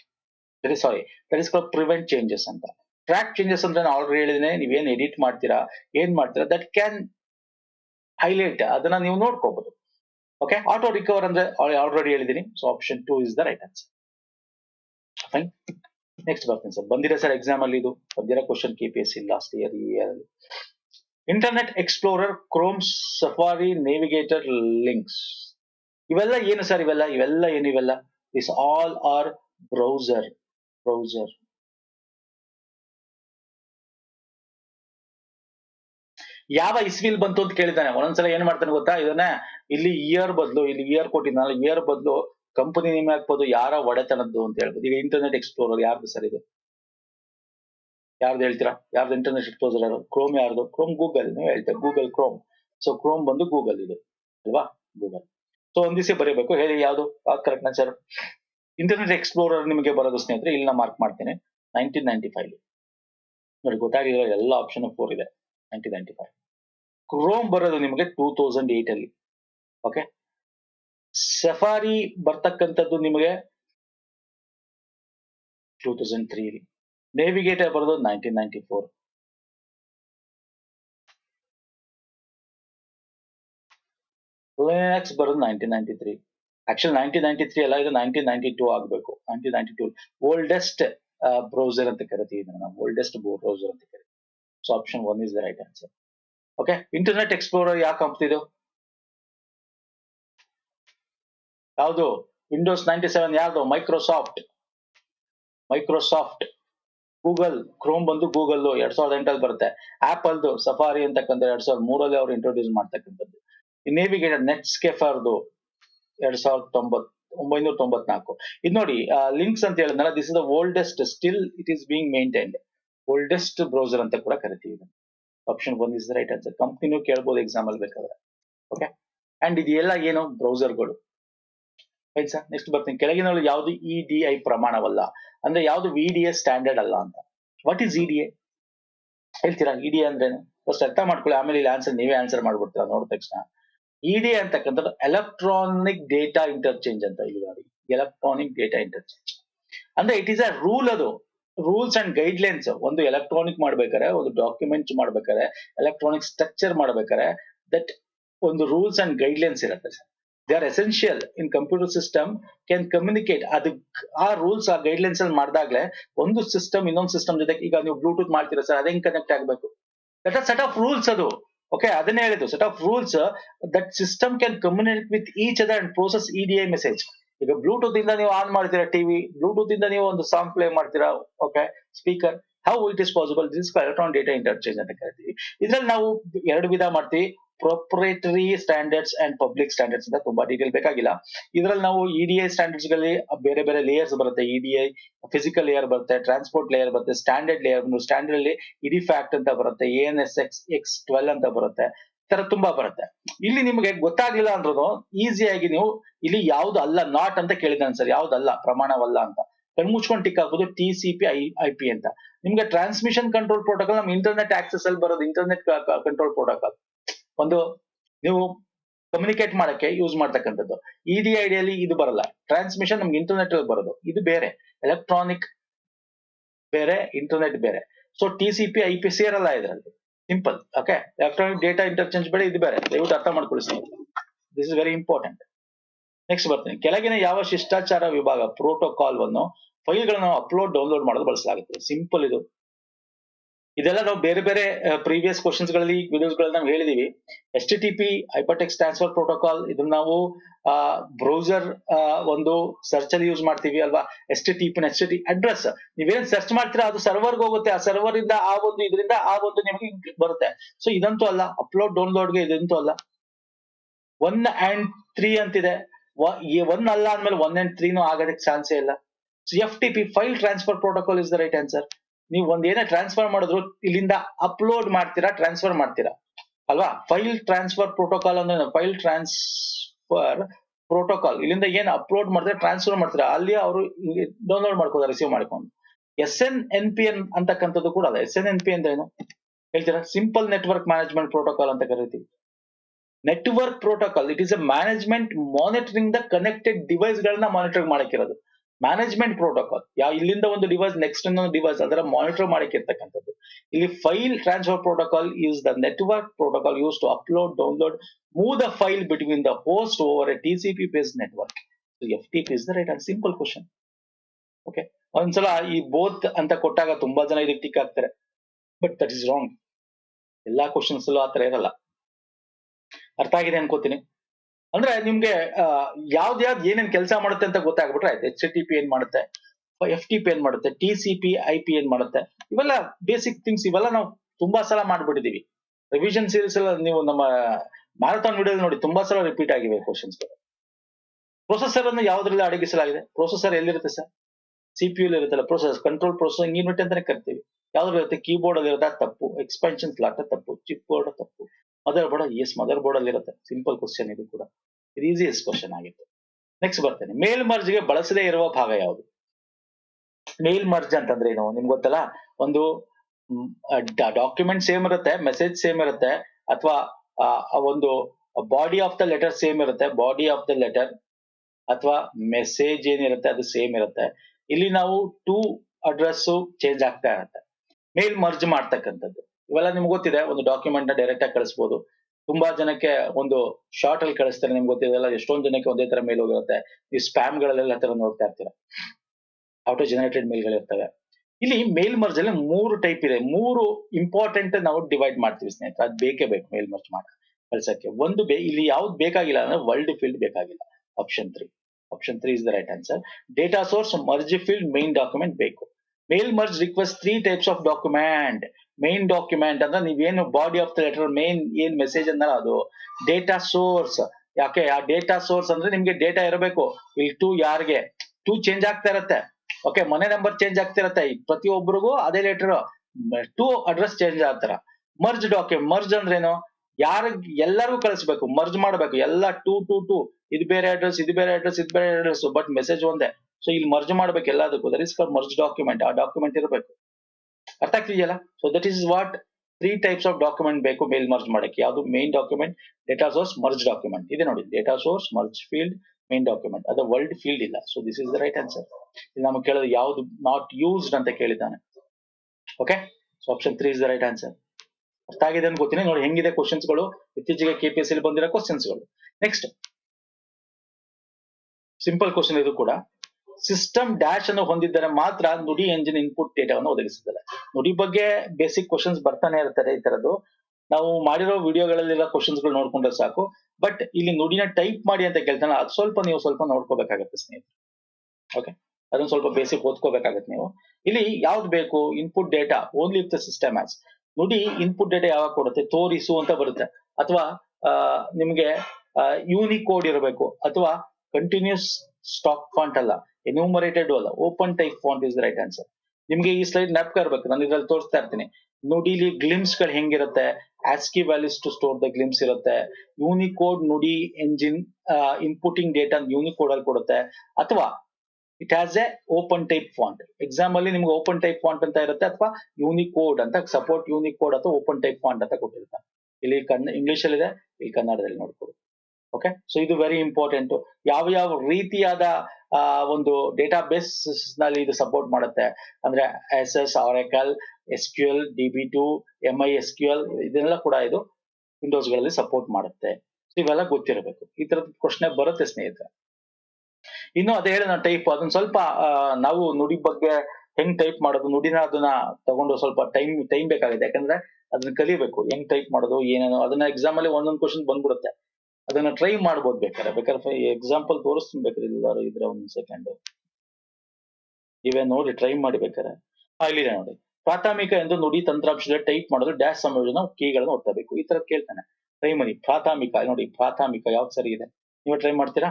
that is sorry that is called prevent changes ಅಂತ. ಟ್ರ್ಯಾಕ್ ಚೇಂಜಸ್ ಅಂದ್ರೆ ನಾನು ಆಲ್ರೆಡಿ ಹೇಳಿದ್ದೀನಿ. ನೀವೇನ್ ಎಡಿಟ್ ಮಾಡ್ತೀರಾ, ಏನ್ ಮಾಡ್ತೀರಾ ದಟ್ ಕ್ಯಾನ್ ಹೈಲೈಟ್ ಅದನ್ನ ನೀವು ನೋಡ್ಕೋಬಹುದು ಓಕೆ ಆಟೋ ರಿಕವರ್ ಅಂದ್ರೆ ಆಲ್ರೆಡಿ ಹೇಳಿದ್ದೀನಿ. So option two is the right answer fine next ಬರ್ತೀನಿ ಸರ್ ಬಂದಿದೆ ಸರ್ ಎಕ್ಸಾಮ್ ಅಲ್ಲಿ ಇದು. ಬಂದಿರೋ question K P S C last year year ಅಲ್ಲಿ. Internet Explorer Chrome Safari Navigator Lynx ಇವೆಲ್ಲ ಏನು ಸರ್ ಇವೆಲ್ಲ? ಇವೆಲ್ಲ ಏನು ಇವೆಲ್ಲ? ಆಲ್ ಆರ್ ಬ್ರೌಸರ್ ಬ್ರೌಸರ್ ಯಾವ ಇಸ್ವಿಲ್ ಬಂತು ಅಂತ ಕೇಳಿದ್ದಾನೆ. ಒಂದೊಂದ್ಸಲ ಏನ್ ಮಾಡ್ತಾನೆ ಗೊತ್ತಾ? ಇದನ್ನ ಇಲ್ಲಿ ಇಯರ್ ಬದಲು, ಇಲ್ಲಿ ಇಯರ್ ಕೊಟ್ಟಿದ್ನಲ್ಲ ಇಯರ್ ಬದಲು ಕಂಪನಿ ನೇಮ್ ಹಾಕ್ಬೋದು, ಯಾರ ಒಡೆತನದ್ದು ಅಂತ ಹೇಳ್ಬೋದು. ಈಗ ಇಂಟರ್ನೆಟ್ ಎಕ್ಸ್ಪ್ಲೋರರ್ ಯಾರ್ದು ಸರ್ ಇದು? ಯಾರ್ದು ಹೇಳ್ತೀರಾ? ಯಾರ್ದು ಇಂಟರ್ನೆಟ್ ಎಕ್ಸ್ಪ್ಲೋರರ್ ಕ್ರೋಮ್ ಯಾರ್ದು? ಕ್ರೋಮ್ ಗೂಗಲ್ ನೀವು ಹೇಳ್ತೀರಾ? ಗೂಗಲ್ ಕ್ರೋಮ್ ಸೊ ಕ್ರೋಮ್ ಬಂದು ಗೂಗಲ್ ಇದು. ಅಲ್ವಾ? ಗೂಗಲ್ ಸೊ ಒಂದಿವ್ಸ ಬರೀಬೇಕು. ಹೇಳಿ, ಯಾವ್ದು? ಕರೆಕ್ಟ್ ಸರ್ ಇಂಟರ್ನೆಟ್ ಎಕ್ಸ್ಪ್ಲೋರರ್ ನಿಮಗೆ ಬರೋದು ಸ್ನೇಹಿತರೆ, ಇಲ್ಲಿ ನಾ ಮಾರ್ಕ್ ಮಾಡ್ತೇನೆ. ನೈನ್ಟೀನ್ ನೈನ್ಟಿ ಫೈವ್ ನೋಡಿ ಗೊತ್ತಾಗಿರೋ ಎಲ್ಲ ಆಪ್ಷನ್ ಫೋರ್ ಇದೆ. ನೈನ್ಟೀನ್ ನೈನ್ಟಿ ಫೈವ್ ಕ್ರೋಮ್ ಬರೋದು ನಿಮಗೆ ಟೂ ತೌಸಂಡ್ ಏಟ್ ಅಲ್ಲಿ. ಓಕೆ ಸಫಾರಿ ಬರ್ತಕ್ಕಂಥದ್ದು ನಿಮಗೆ ಟೂ ತೌಸಂಡ್ ತ್ರೀ ನೇವಿಗೇಟರ್ ಬರೋದು ನೈನ್ಟೀನ್ ನೈನ್ಟಿ ಫೋರ್ ಲಿನಕ್ಸ್ ಬರೋದು nineteen ninety three actually nineteen ninety three ಅಲ್ಲ, ಇದು ನೈನ್ಟೀನ್ ನೈನ್ಟಿ ಟೂ ಆಗಬೇಕು nineteen ninety two oldest browser ಅಂತ ಕರಿತೀವಿ ನಾವು. ಓಲ್ಡೆಸ್ಟ್ ಬ್ರೌಸರ್ ಅಂತ ಕರಿತೀವಿ so option one is the right answer okay Internet Explorer ಯಾವ ಕಂಪ್ನಿದು ಯಾವುದು? ವಿಂಡೋಸ್ ನೈನ್ಟಿ ಸೆವೆನ್ ಯಾವುದು? ಮೈಕ್ರೋಸಾಫ್ಟ್ ಮೈಕ್ರೋಸಾಫ್ಟ್ ಗೂಗಲ್ ಕ್ರೋಮ್ ಬಂದು ಗೂಗಲ್ ಎರಡ್ ಸಾವಿರದ ಎಂಟಲ್ಲಿ ಬರುತ್ತೆ. ಆಪಲ್ದು ಸಫಾರಿ ಅಂತಕ್ಕಂಥ ಎರಡ್ ಸಾವಿರದ ಮೂರಲ್ಲಿ ಅವರು ಇಂಟ್ರೊಡ್ಯೂಸ್ ಮಾಡ್ತಕ್ಕಂಥದ್ದು. ನೇವಿಗೇಟರ್ ನೆಟ್ಸ್ಕೆಫರ್ದು ಎರಡ್ ಸಾವಿರದ ತೊಂಬತ್, ಒಂಬೈನೂರ ತೊಂಬತ್ನಾಲ್ಕು. ಇದು ನೋಡಿ ಲಿಂಕ್ಸ್ ಅಂತ ಹೇಳಿದ್ನಲ್ಲ this is the oldest still it is being maintained oldest browser ಅಂತ ಕೂಡ ಕರಿತೀವಿ option one is right answer ಕಂಪ್ನಿನೂ ಕೇಳ್ಬೋದು ಎಕ್ಸಾಮ್ ಬೇಕಾದ್ರೆ. ಓಕೆ ಅಂಡ್ ಇದೆಲ್ಲ ಏನು? ಬ್ರೌಸರ್ಗಳು ಆಯ್ತಾ ನೆಕ್ಸ್ಟ್ ಬರ್ತೀನಿ. ಕೆಳಗಿನ ಯಾವುದು ಇ ಡಿ ಐ ಪ್ರಮಾಣವಲ್ಲ. ಅಂದ್ರೆ ಯಾವುದು ವಿ ಡಿ ಎ ಸ್ಟ್ಯಾಂಡರ್ಡ್ ಅಲ್ಲ ಅಂತ. What is E D A ಹೇಳ್ತೀರಾ? ಇ ಡಿ ಅಂದ್ರೇನು? ಫಸ್ಟ್ ಅರ್ಥ ಮಾಡ್ಕೊಳ್ಳಿ, ಆಮೇಲೆ ಇಲ್ಲಿ ಆನ್ಸರ್ ನೀವೇ ಆನ್ಸರ್ ಮಾಡ್ಬಿಡ್ತೀರಾ ನೋಡಿದ ತಕ್ಷಣ. ಇ ಡಿ ಅಂತಕ್ಕಂಥದ್ದು ಎಲೆಕ್ಟ್ರಾನಿಕ್ ಡೇಟಾ ಇಂಟರ್ಚೇಂಜ್ ಅಂತ ಇಲ್ಲಿ ಎಲೆಕ್ಟ್ರಾನಿಕ್ ಡೇಟಾ ಇಂಟರ್ಚೇಂಜ್ ಅಂದ್ರೆ ಇಟ್ ಈಸ್ ಅ ರೂಲ್ ಅದು. ರೂಲ್ಸ್ ಅಂಡ್ ಗೈಡ್ ಲೈನ್ಸ್ ಒಂದು ಎಲೆಕ್ಟ್ರಾನಿಕ್ ಮಾಡ್ಬೇಕಾರೆ ಒಂದು ಡಾಕ್ಯುಮೆಂಟ್ ಮಾಡ್ಬೇಕಾರೆ ಎಲೆಕ್ಟ್ರಾನಿಕ್ ಸ್ಟ್ರಕ್ಚರ್ ಮಾಡ್ಬೇಕಾರೆ ದಟ್ ಒಂದು ರೂಲ್ಸ್ ಅಂಡ್ ಗೈಡ್ ಲೈನ್ಸ್ ಇರುತ್ತೆ sir they are essential in computer system can communicate ಅದು ಆ ರೂಲ್ಸ್ ಆ ಗೈಡ್ಲೈನ್ಸ್ ಅಲ್ಲಿ ಮಾಡಿದಾಗ್ಲೇ ಒಂದು ಸಿಸ್ಟಮ್ ಇನ್ನೊಂದು ಸಿಸ್ಟಮ್ ಜೊತೆ ಈಗ ನೀವು ಬ್ಲೂಟೂತ್ ಮಾಡ್ತೀರಾ ಸರ್ ಅದೇ ಕನೆಕ್ಟ್ ಆಗಬೇಕು. That are set of rules ಅದು. ಓಕೆ ಅದನ್ನೇ ಹೇಳಿದ್ದು. Set of rules that system can communicate with each other and process E D I message ಈಗ ಬ್ಲೂಟೂತ್ ಇಂದ ನೀವು ಆನ್ ಮಾಡ್ತೀರಾ ಟಿವಿ ಬ್ಲೂಟೂತ್ ಇಂದ ನೀವು ಒಂದು ಸಾಂಗ್ ಪ್ಲೇ ಮಾಡ್ತೀರಾ okay speaker how it is possible this electron data interchange ಅಂತ ಕರಿತೀವಿ. ಇದ್ರಲ್ಲಿ ನಾವು ಎರಡು ವಿಧ ಮಾಡ್ತೀವಿ. Proprietary standards and public standards ಅಂತ ತುಂಬಾ ಡೀಟೇಲ್ ಬೇಕಾಗಿಲ್ಲ. ಇದರಲ್ಲಿ ನಾವು ಇ ಡಿ ಐ ಸ್ಟ್ಯಾಂಡರ್ಡ್ಸ್ಗಳಲ್ಲಿ ಬೇರೆ ಬೇರೆ ಲೇಯರ್ಸ್ ಬರುತ್ತೆ. E D I physical layer ಬರುತ್ತೆ ಟ್ರಾನ್ಸ್ಪೋರ್ಟ್ ಲೇಯರ್ ಬರುತ್ತೆ ಸ್ಟ್ಯಾಂಡರ್ಡ್ ಲೇಯರ್ ಸ್ಟ್ಯಾಂಡರ್ಡ್ ಅಲ್ಲಿ ಇಡಿ ಫ್ಯಾಕ್ಟ್ ಅಂತ ಬರುತ್ತೆ N S X X twelve ಅಂತ ಬರುತ್ತೆ. ತರ ತುಂಬಾ ಬರುತ್ತೆ. ಇಲ್ಲಿ ನಿಮಗೆ ಗೊತ್ತಾಗ್ಲಿಲ್ಲ ಅಂದ್ರೂ ಈಸಿಯಾಗಿ ನೀವು ಇಲ್ಲಿ ಯಾವ್ದು ಅಲ್ಲ ನಾಟ್ ಅಂತ ಕೇಳಿದಾನೆ ಸರ್. ಯಾವ್ದಲ್ಲ ಪ್ರಮಾಣವಲ್ಲ ಅಂತ. ಕಣ್ಮುಚ್ಕೊಂಡು ಟಿಕ್ ಹಾಕೋದು T C P I I P ಅಂತ. ನಿಮ್ಗೆ ಟ್ರಾನ್ಸ್ಮಿಷನ್ ಕಂಟ್ರೋಲ್ ಪ್ರೋಟೋಕಾಲ್ ನಮ್ ಇಂಟರ್ನೆಟ್ ಆಕ್ಸೆಸ್ ಅಲ್ಲಿ ಬರೋದು ಇಂಟರ್ನೆಟ್ ಕಂಟ್ರೋಲ್ ಪ್ರೋಟೋಕಾಲ್ ಒಂದು ನೀವು ಕಮ್ಯುನಿಕೇಟ್ ಮಾಡಕ್ಕೆ ಯೂಸ್ ಮಾಡ್ತಕ್ಕಂಥದ್ದು. ಇ ಡಿ ಐಡಿಯಲ್ಲಿ ಇದು ಬರಲ್ಲ. ಟ್ರಾನ್ಸ್ಮಿಷನ್ ನಮ್ಗೆ ಇಂಟರ್ನೆಟ್ ಅಲ್ಲಿ ಬರೋದು. ಇದು ಬೇರೆ. ಎಲೆಕ್ಟ್ರಾನಿಕ್ ಬೇರೆ ಇಂಟರ್ನೆಟ್ ಬೇರೆ. So T C P I P ಸೇರಲ್ಲ ಇದರಲ್ಲಿ. Simple okay electronic data interchange ಬೇರೆ, ಇದು ಬೇರೆ. ದಯವಿಟ್ಟು ಅರ್ಥ ಮಾಡ್ಕೊಳ್ಳಿ this is very important next ಬರ್ತೀನಿ. ಕೆಳಗಿನ ಯಾವ ಶಿಷ್ಟಾಚಾರ ವಿಭಾಗ ಪ್ರೋಟೋಕಾಲ್ ಅನ್ನು ಫೈಲ್ಗಳನ್ನು ಅಪ್ಲೋಡ್ ಡೌನ್ಲೋಡ್ ಮಾಡಲು ಬಳಸಲಾಗುತ್ತದೆ ಸಿಂಪಲ್ ಇದು. ಇದೆಲ್ಲ ನಾವು ಬೇರೆ ಬೇರೆ ಪ್ರೀವಿಯಸ್ ಕ್ವಶನ್ಸ್ಗಳಲ್ಲಿ ವಿಡಿಯೋಸ್ಗಳಲ್ಲಿ ನಾವು ಹೇಳಿದೀವಿ. S T T P transfer protocol ಇದನ್ನ ನಾವು ಬ್ರೌಸರ್ ಒಂದು ಸರ್ಚ್ ಅಲ್ಲಿ ಯೂಸ್ ಮಾಡ್ತೀವಿ ಅಲ್ವಾ? S T T P S T T address ನೀವೇನ್ ಸರ್ಚ್ ಮಾಡ್ತೀರಾ, ಅದು ಸರ್ವರ್ಗೆ ಹೋಗುತ್ತೆ. ಆ ಸರ್ವರ್ ಇಂದ ಆ ಒಂದು, ಇದರಿಂದ ಆ ಒಂದು ನಿಮಗೆ ಬರುತ್ತೆ. ಸೊ ಇದಂತೂ ಅಲ್ಲ. ಅಪ್ಲೋಡ್ ಡೌನ್ಲೋಡ್ಗೆ ಇದಂತೂ ಅಲ್ಲ. ಒನ್ ಅಂಡ್ ತ್ರೀ ಅಂತಿದೆ. ಒನ್ ಅಲ್ಲ ಅಂದ್ಮೇಲೆ ಒನ್ ಅಂಡ್ ತ್ರೀನು ಆಗೋದಕ್ಕೆ ಚಾನ್ಸೇ ಇಲ್ಲ. F T P file transfer protocol is the right answer ನೀವು ಒಂದ್ ಏನೇ ಟ್ರಾನ್ಸ್ಫರ್ ಮಾಡಿದ್ರು, ಇಲ್ಲಿಂದ ಅಪ್ಲೋಡ್ ಮಾಡ್ತೀರಾ ಟ್ರಾನ್ಸ್ಫರ್ ಮಾಡ್ತೀರಾ? ಅಲ್ವಾ? ಫೈಲ್ ಟ್ರಾನ್ಸ್ಫರ್ ಪ್ರೋಟೋಕಾಲ್ ಅಂದ್ರೆ ಫೈಲ್ ಟ್ರಾನ್ಸ್ಫರ್ ಪ್ರೋಟೋಕಾಲ್ ಇಲ್ಲಿಂದ ಏನ್ ಅಪ್ಲೋಡ್ ಮಾಡಿದ್ರೆ ಟ್ರಾನ್ಸ್ಫರ್ ಮಾಡ್ತೀರಾ? ಅಲ್ಲಿ ಅವರು ಡೌನ್ಲೋಡ್ ಮಾಡ್ಕೋತಾರೆ ರಿಸೀವ್ ಮಾಡ್ಕೊಂಡು. S N N P N ಅಂತಕ್ಕಂಥದ್ದು ಕೂಡ ಅಲ್ಲ ಎಸ್ ಎನ್ ಎನ್ ಪಿ ಅಂತ ಏನು? ಹೇಳ್ತೀರಾ? ಸಿಂಪಲ್ ನೆಟ್ವರ್ಕ್ ಮ್ಯಾನೇಜ್ಮೆಂಟ್ ಪ್ರೋಟೋಕಾಲ್ ಅಂತ ಕರಿತೀವಿ. Network protocol it is a management monitoring the connected device ಗಳನ್ನ ಮಾನಿಟರ್ ಮಾಡಕ್ಕಿರೋದು. ಮ್ಯಾನೇಜ್ಮೆಂಟ್ ಪ್ರೋಟೋಕಾಲ್ ಯಾವ ಇಲ್ಲಿಂದ ಒಂದು ಡಿವೈಸ್ ನೆಕ್ಸ್ಟ್ ಇನ್ನೊಂದು ಡಿವೈಸ್ ಅದರ ಮಾನಿಟರ್ ಮಾಡಕ್ಕೆ ಇಲ್ಲಿ file transfer protocol use the network protocol use to upload download move the file between the host over a T C P base network F T P is the right and simple question okay ಒಂದ್ಸಲ ಈ both ಅಂತ ಕೊಟ್ಟಾಗ ತುಂಬಾ ಜನ ಇದಕ್ಕೆ tick ಆಗ್ತಾರೆ but that is wrong ಎಲ್ಲಾ questions ಆತರ ಇರಲ್ಲ. ಅರ್ಥ ಆಗಿದೆ ಅನ್ಕೋತೀನಿ. ಅಂದ್ರೆ ನಿಮ್ಗೆ ಯಾವ್ದು ಯಾವ್ದು ಏನೇನ್ ಕೆಲಸ ಮಾಡುತ್ತೆ ಅಂತ ಗೊತ್ತಾಗ್ಬಿಟ್ರೆ ಆಯ್ತು. ಎಚ್ ಟಿ ಪಿ ಏನ್ ಮಾಡುತ್ತೆ ಎಫ್ ಟಿ ಪಿ ಏನ್ ಮಾಡುತ್ತೆ T C P I P ಏನ್ ಮಾಡುತ್ತೆ, ಇವೆಲ್ಲ ಬೇಸಿಕ್ ಥಿಂಗ್ಸ್ ಇವೆಲ್ಲ ನಾವು ತುಂಬಾ ಸಲ ಮಾಡ್ಬಿಟ್ಟಿದೀವಿ. ರಿವಿಷನ್ ಸೀರೀಸ್ ಎಲ್ಲ ನೀವು ನಮ್ಮ ಮ್ಯಾರಥಾನ್ ವಿಡಿಯೋ ನೋಡಿ, ತುಂಬಾ ಸಲ ರಿಪೀಟ್ ಆಗಿವೆ ಕ್ವಶನ್ಸ್ ಪ್ರೊಸೆಸರ್ ಅನ್ನು ಯಾವ್ದ್ರಲ್ಲಿ ಅಡಗಿಸಲಾಗಿದೆ? ಪ್ರೊಸೆಸರ್ ಎಲ್ಲಿರುತ್ತೆ ಸರ್? ಸಿ ಪಿ ಯು ಇರುತ್ತಲ್ಲ ಪ್ರೊಸೆಸ್ ಕಂಟ್ರೋಲ್ ಪ್ರೊಸೆಸಿಂಗ್ ಯೂನಿಟ್ ಅಂತಾನೆ ಕರಿತೀವಿ. ಯಾವ್ದ್ರಲ್ಲಿ ಇರುತ್ತೆ? ಕೀಬೋರ್ಡ್ ಅಲ್ಲಿ ಇರುತ್ತೆ ತಪ್ಪು ಎಕ್ಸ್ಪೆನ್ಷನ್ ಸ್ಲಾಟ್ ತಪ್ಪು ಚಿಪ್ ಬೋರ್ಡ್ ತಪ್ಪು. Motherboard S motherboard ಅಲ್ಲಿ ಇರುತ್ತೆ. ಸಿಂಪಲ್ ಕ್ವಶನ್ ಇದು ಕೂಡ. ಇದು ಕ್ವಶನ್ ಆಗಿತ್ತು. ನೆಕ್ಸ್ಟ್ ಬರ್ತೇನೆ. ಮೇಲ್ ಮರ್ಜ್ಗೆ ಬಳಸದೇ ಇರುವ ಭಾಗ ಯಾವುದು? ಮೇಲ್ ಮರ್ಜ್ ಅಂತಂದ್ರೆ ಏನು? ನಿಮ್ಗೆ ಗೊತ್ತಲ್ಲ? ಒಂದು ಡಾಕ್ಯುಮೆಂಟ್ ಸೇಮ್ ಇರುತ್ತೆ ಮೆಸೇಜ್ ಸೇಮ್ ಇರುತ್ತೆ, ಅಥವಾ ಒಂದು body of the letter same ಇರುತ್ತೆ ಬಾಡಿ ಆಫ್ ದ ಲೆಟರ್ ಅಥವಾ ಮೆಸೇಜ್ ಏನಿರುತ್ತೆ, ಅದು ಸೇಮ್ ಇರುತ್ತೆ. ಇಲ್ಲಿ ನಾವು ಟೂ ಅಡ್ರೆಸ್ ಚೇಂಜ್ ಆಗ್ತಾ ಇರುತ್ತೆ. ಮೇಲ್ ಮರ್ಜ್ ಮಾಡ್ತಕ್ಕಂಥದ್ದು. ಇವೆಲ್ಲ ನಿಮ್ಗೆ ಗೊತ್ತಿದೆ, ಒಂದು ಡಾಕ್ಯುಮೆಂಟ್ನ ಡೈರೆಕ್ಟ್ ಆಗಿ ಕಳಿಸಬಹುದು ತುಂಬಾ ಜನಕ್ಕೆ ಒಂದು ಶಾರ್ಟ್ ಅಲ್ಲಿ ಕಳಿಸ್ತಾರೆ, ನಿಮ್ಗೆ ಗೊತ್ತಿದೆಲ್ಲ ಎಷ್ಟೊಂದು ಜನಕ್ಕೆ ಒಂದೇ ತರ ಮೇಲ್ ಹೋಗಿರುತ್ತೆ. ಈ ಸ್ಪ್ಯಾಮ್ ಗಳೆಲ್ಲ ತರ ನೋಡ್ತಾ ಇರ್ತೀರ. ಆಟೋ ಜನರೇಟೆಡ್ ಮೇಲ್ಗಳಿರ್ತವೆ ಇಲ್ಲಿ ಮೇಲ್ ಮರ್ಜ್ ಅಲ್ಲಿ ಮೂರು ಟೈಪ್ ಇದೆ. ಮೂರು ಇಂಪಾರ್ಟೆಂಟ್ ನಾವು ಡಿವೈಡ್ ಮಾಡ್ತೀವಿ ಸ್ನೇಹಿತರೆ. ಅದ್ ಬೇಕೇ ಬೇಕು ಮೇಲ್ ಮರ್ಜ್ ಮಾಡ, ಕಳ್ಸಕ್ಕೆ. ಒಂದು ಇಲ್ಲಿ ಯಾವ್ದು ಬೇಕಾಗಿಲ್ಲ ಅಂದ್ರೆ ವರ್ಲ್ಡ್ ಫೀಲ್ಡ್ ಬೇಕಾಗಿಲ್ಲ. Option three option three is the right answer data source merge field main document ಬೇಕು. Mail merge request three types of document main document ಅಂದ್ರೆ ನೀವೇನು body of the letter main ಏನ್ ಮೆಸೇಜ್ ಅಂದ್ರೆ ಅದು data source ಯಾಕೆ? ಆ data source ಅಂದ್ರೆ ನಿಮ್ಗೆ ಡೇಟಾ ಇರಬೇಕು. ಇಲ್ಲಿ ಟೂ ಯಾರಿಗೆ? ಟೂ ಚೇಂಜ್ ಆಗ್ತಾ ಇರತ್ತೆ. ಓಕೆ ಮನೆ ನಂಬರ್ ಚೇಂಜ್ ಆಗ್ತಿರತ್ತೆ ಪ್ರತಿಯೊಬ್ಬರಿಗೂ ಅದೇ ಲೆಟರ್ ಟೂ ಅಡ್ರೆಸ್ ಚೇಂಜ್ ಆಗ್ತಾರ. ಮರ್ಜ್ ಡಾಕ್ಯುಮೆಂಟ್ ಮರ್ಜ್ ಅಂದ್ರೇನು ಯಾರ ಎಲ್ಲರಿಗೂ ಕಳಿಸ್ಬೇಕು ಮರ್ಜ್ ಮಾಡ್ಬೇಕು. ಎಲ್ಲ ಟೂ ಟೂ ಟೂ ಇದು ಬೇರೆ ಅಡ್ರೆಸ್ ಇದು ಬೇರೆ ಅಡ್ರೆಸ್ ಇದು ಬೇರೆ ಅಡ್ರೆಸ್ ಬಟ್ ಮೆಸೇಜ್ ಒಂದೇ. ಸೊ ಇಲ್ಲಿ ಮರ್ಜ್ ಮಾಡ್ಬೇಕು ಎಲ್ಲದಕ್ಕೂ. ದರ್ ಇಸ್ ಮರ್ಜ್ ಡಾಕ್ಯುಮೆಂಟ್ ಆ ಡಾಕ್ಯುಮೆಂಟ್ ಇರಬೇಕು. ಅರ್ಥ ಆಗ್ತಿದೆಯಲ್ಲ so that is what three types of document ಬೇಕು ಮೇಲ್ ಮರ್ಜ್ ಮಾಡಕ್ಕೆ. ಯಾವುದು? Main document data source merge document ಇದೆ ನೋಡಿ data source merge field main document ಅದು ವರ್ಲ್ಡ್ ಫೀಲ್ಡ್ ಇಲ್ಲ. So this is the right answer ಇಲ್ಲಿ ನಮಗೆ ಕೇಳೋದು ಯಾವುದು ನಾಟ್ ಯೂಸ್ಡ್ ಅಂತ ಕೇಳಿದ್ದಾನೆ. Okay so option three is the right answer ಅರ್ಥ ಆಗಿದೆ ಅಂತ ಗೊತ್ತಿನಿ ನೋಡಿ, ಹೆಂಗಿದೆ ಕ್ವಶನ್ಸ್ಗಳು? ಇತ್ತೀಚೆಗೆ ಕೆಪಿಎಸ್ ಅಲ್ಲಿ ಬಂದಿರೋ ಕ್ವಶನ್ಸ್ಗಳು. ನೆಕ್ಸ್ಟ್ ಸಿಂಪಲ್ ಕ್ವಶನ್ ಇದು ಕೂಡ. ಸಿಸ್ಟಮ್ ಡ್ಯಾಶ್ ಅನ್ನು ಹೊಂದಿದ್ದರೆ ಮಾತ್ರ ನುಡಿ ಎಂಜಿನ್ ಇನ್ಪುಟ್ ಡೇಟಾವನ್ನು ಒದಗಿಸುತ್ತದೆ. ನುಡಿ ಬಗ್ಗೆ ಬೇಸಿಕ್ ಕ್ವಶನ್ಸ್ ಬರ್ತಾನೆ ಇರ್ತಾರೆ ಈ ತರದ್ದು. ನಾವು ಮಾಡಿರೋ ವಿಡಿಯೋಗಳಲ್ಲೆಲ್ಲ ಕ್ವಶನ್ಸ್ಗಳು ನೋಡ್ಕೊಂಡ್ರೆ ಸಾಕು. ಬಟ್ ಇಲ್ಲಿ ನುಡಿನ ಟೈಪ್ ಮಾಡಿ ಅಂತ ಕೇಳ್ತಾನೆ. ಅದು ಸ್ವಲ್ಪ ನೀವು ಸ್ವಲ್ಪ ನೋಡ್ಕೋಬೇಕಾಗತ್ತೆ ಸ್ನೇಹಿತರೆ. ಓಕೆ ಅದನ್ನ ಸ್ವಲ್ಪ ಬೇಸಿಕ್ ಓದ್ಕೋಬೇಕಾಗತ್ತೆ ನೀವು. ಇಲ್ಲಿ ಯಾವ್ದು ಬೇಕು? Input data only if the system as Nudi input data ಯಾವಾಗ ಕೊಡುತ್ತೆ? ತೋರಿಸು ಅಂತ ಬರುತ್ತೆ. ಅಥವಾ ನಿಮಗೆ ಯೂನಿಕ್ ಕೋಡ್ ಇರಬೇಕು. ಅಥವಾ ಕಂಟಿನ್ಯೂಸ್ ಸ್ಟಾಕ್ ಫಾಂಟ್ ಅಲ್ಲ. ಎನ್ಯೂಮರೇಟೆಡ್ ಅಲ್ಲ open type font is right answer ನಿಮ್ಗೆ ಈ ಸ್ಲೈಡ್ ನೆಪ್ಕ ಇರ್ಬೇಕು ನಾನು ಇದ್ರಲ್ಲಿ ತೋರಿಸ್ತಾ ಇರ್ತೀನಿ. ನುಡಿಲಿ ಗ್ಲಿಮ್ಸ್ಗಳು ಹೆಂಗಿರುತ್ತೆ ASCII values to store the glyphs ಇರುತ್ತೆ Unicode Nudi engine inputting data Unicode ಅಲ್ಲಿ ಕೊಡುತ್ತೆ, ಅಥವಾ it has a open type font exam ಅಲ್ಲಿ ನಿಮ್ಗೆ ಓಪನ್ ಟೈಪ್ ಫಾಂಟ್ ಅಂತ ಇರುತ್ತೆ, ಅಥವಾ ಯೂನಿಕೋಡ್ ಅಂತ ಸಪೋರ್ಟ್ ಯೂನಿಕೋಡ್ ಅಥವಾ ಓಪನ್ ಟೈಪ್ ಫಾಂಟ್ ಅಂತ ಕೊಟ್ಟಿರ್ತಾರೆ ಇಲ್ಲಿ ಕನ್ನಡ ಇಂಗ್ಲಿಷ್ ಅಲ್ಲಿ ಇದೆ ಇಲ್ಲಿ ಕನ್ನಡದಲ್ಲಿ ನೋಡ್ಕೊಳ್ಳಿ ಓಕೆ ಸೊ ಇದು ವೆರಿ ಇಂಪಾರ್ಟೆಂಟ್ ಯಾವ ಯಾವ ರೀತಿಯಾದ ಒಂದು ಡೇಟಾ ಬೇಸ್ನಲ್ಲಿ ಇದು ಸಪೋರ್ಟ್ ಮಾಡುತ್ತೆ. ಅಂದ್ರೆ S S Oracle S Q L D B to M I S Q L ಇದನ್ನೆಲ್ಲ ಕೂಡ ಇದು ವಿಂಡೋಸ್ಗಳಲ್ಲಿ ಸಪೋರ್ಟ್ ಮಾಡುತ್ತೆ ಇವೆಲ್ಲ ಗೊತ್ತಿರಬೇಕು. ಈ ತರದ ಪ್ರಶ್ನೆ ಬರುತ್ತೆ ಸ್ನೇಹಿತರೆ. ಇನ್ನು ಅದೇ ಹೇಳಿದ ಟೈಪ್ ಅದನ್ನ ಸ್ವಲ್ಪ ನಾವು ನುಡಿ ಬಗ್ಗೆ ಹೆಂಗ್ ಟೈಪ್ ಮಾಡೋದು, ನುಡಿನ ಅದನ್ನ ತಗೊಂಡು ಸ್ವಲ್ಪ ಟೈಮ್ ಟೈಮ್ ಬೇಕಾಗಿದೆ ಯಾಕಂದ್ರೆ ಅದನ್ನ ಕಲಿಬೇಕು. ಹೆಂಗ್ ಟೈಪ್ ಮಾಡೋದು, ಏನೇನು, ಅದನ್ನ ಎಕ್ಸಾಮ್ ಅಲ್ಲಿ ಒಂದೊಂದು ಕ್ವಶನ್ ಬಂದ್ಬಿಡುತ್ತೆ. ಅದನ್ನ ಟ್ರೈ ಮಾಡ್ಬೋದು ಬೇಕಾದ್ರೆ. ಬೇಕಾದ್ರೆ ಎಕ್ಸಾಂಪಲ್ ತೋರಿಸ್ತೀನಿ ಬೇಕಾದ್ರೆ ಎಲ್ಲಾರು ಇದ್ರೆ ಒಂದ್ ಸೆಕೆಂಡ್ ಇವೇ ನೋಡಿ ಟ್ರೈ ಮಾಡಿ ಬೇಕಾದ್ರೆ. ಹಾ, ಇಲ್ಲಿದೆ ನೋಡಿ. ಪ್ರಾಥಮಿಕ ಎಂದು ನುಡಿ ತಂತ್ರಾಂಶದಲ್ಲಿ ಟೈಪ್ ಮಾಡೋದು ಡ್ಯಾಶ್ ಸಂಯೋಜನೆ ಕೀಗಳನ್ನು ಒತ್ತಬೇಕು. ಈ ತರ ಕೇಳ್ತಾನೆ. ಟ್ರೈ ಮಾಡಿ. ಪ್ರಾಥಮಿಕ ನೋಡಿ ಪ್ರಾಥಮಿಕ ಯಾವ್ದು ಸರಿ ಇದೆ. ನೀವು ಟ್ರೈ ಮಾಡ್ತೀರಾ?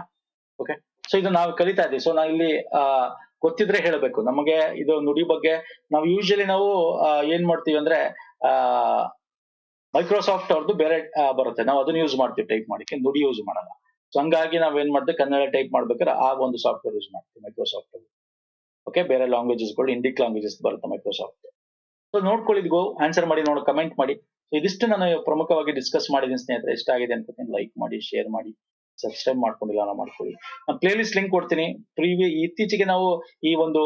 ಓಕೆ ಸೊ ಇದು ನಾವು ಕಲಿತಾ ಇದ್ದೀವಿ. ಸೊ ನಾವು ಇಲ್ಲಿ ಗೊತ್ತಿದ್ರೆ ಹೇಳಬೇಕು. ನಮಗೆ ಇದು ನುಡಿ ಬಗ್ಗೆ ನಾವು ಯೂಶಲಿ ನಾವು ಏನ್ ಮಾಡ್ತೀವಿ ಅಂದ್ರೆ ಆ ಮೈಕ್ರೋಸಾಫ್ಟ್ ಅವ್ರದ್ದು ಬೇರೆ ಬರುತ್ತೆ. ನಾವು ಅದನ್ನ ಯೂಸ್ ಮಾಡ್ತೀವಿ ಟೈಪ್ ಮಾಡಕ್ಕೆ ನುಡಿ ಯೂಸ್ ಮಾಡಲ್ಲ. ಸೊ ಹಂಗಾಗಿ ನಾವ್ ಏನ್ ಮಾಡ್ತೀವಿ? ಕನ್ನಡ ಟೈಪ್ ಮಾಡ್ಬೇಕಾದ್ರೆ ಆ ಒಂದು ಸಾಫ್ಟ್ವೇರ್ ಯೂಸ್ ಮಾಡ್ತೀವಿ ಮೈಕ್ರೋಸಾಫ್ಟ್ ಓಕೆ ಬೇರೆ ಲ್ಯಾಂಗ್ವೇಜಸ್ಗಳು ಇಂಡಿಕ್ ಲ್ಯಾಂಗ್ವೇಜಸ್ ಬರುತ್ತೆ ಮೈಕ್ರೋಸಾಫ್ಟ್ ಸೊ ನೋಡ್ಕೊಳ್ಳಿ ಗೋ ಆನ್ಸರ್ ಮಾಡಿ, ನೋಡಿ ಕಮೆಂಟ್ ಮಾಡಿ. ಸೊ ಇದಿಷ್ಟು ನಾನು ಪ್ರಮುಖವಾಗಿ ಡಿಸ್ಕಸ್ ಮಾಡಿದ್ದೀನಿ ಸ್ನೇಹಿತರೆ. ಇಷ್ಟ ಆಗಿದೆ ಅನ್ಕೋತೀನಿ. ಲೈಕ್ ಮಾಡಿ ಶೇರ್ ಮಾಡಿ. ಸಬ್ಸ್ಕ್ರೈಬ್ ಮಾಡ್ಕೊಂಡಿಲ್ಲ ನಾವು ಮಾಡ್ಕೊಳ್ಳಿ. ನಾನು ಪ್ಲೇ ಲಿಸ್ಟ್ ಲಿಂಕ್ ಕೊಡ್ತೀನಿ. ಪ್ರೀವಿಯ ಇತ್ತೀಚೆಗೆ ನಾವು ಈ ಒಂದು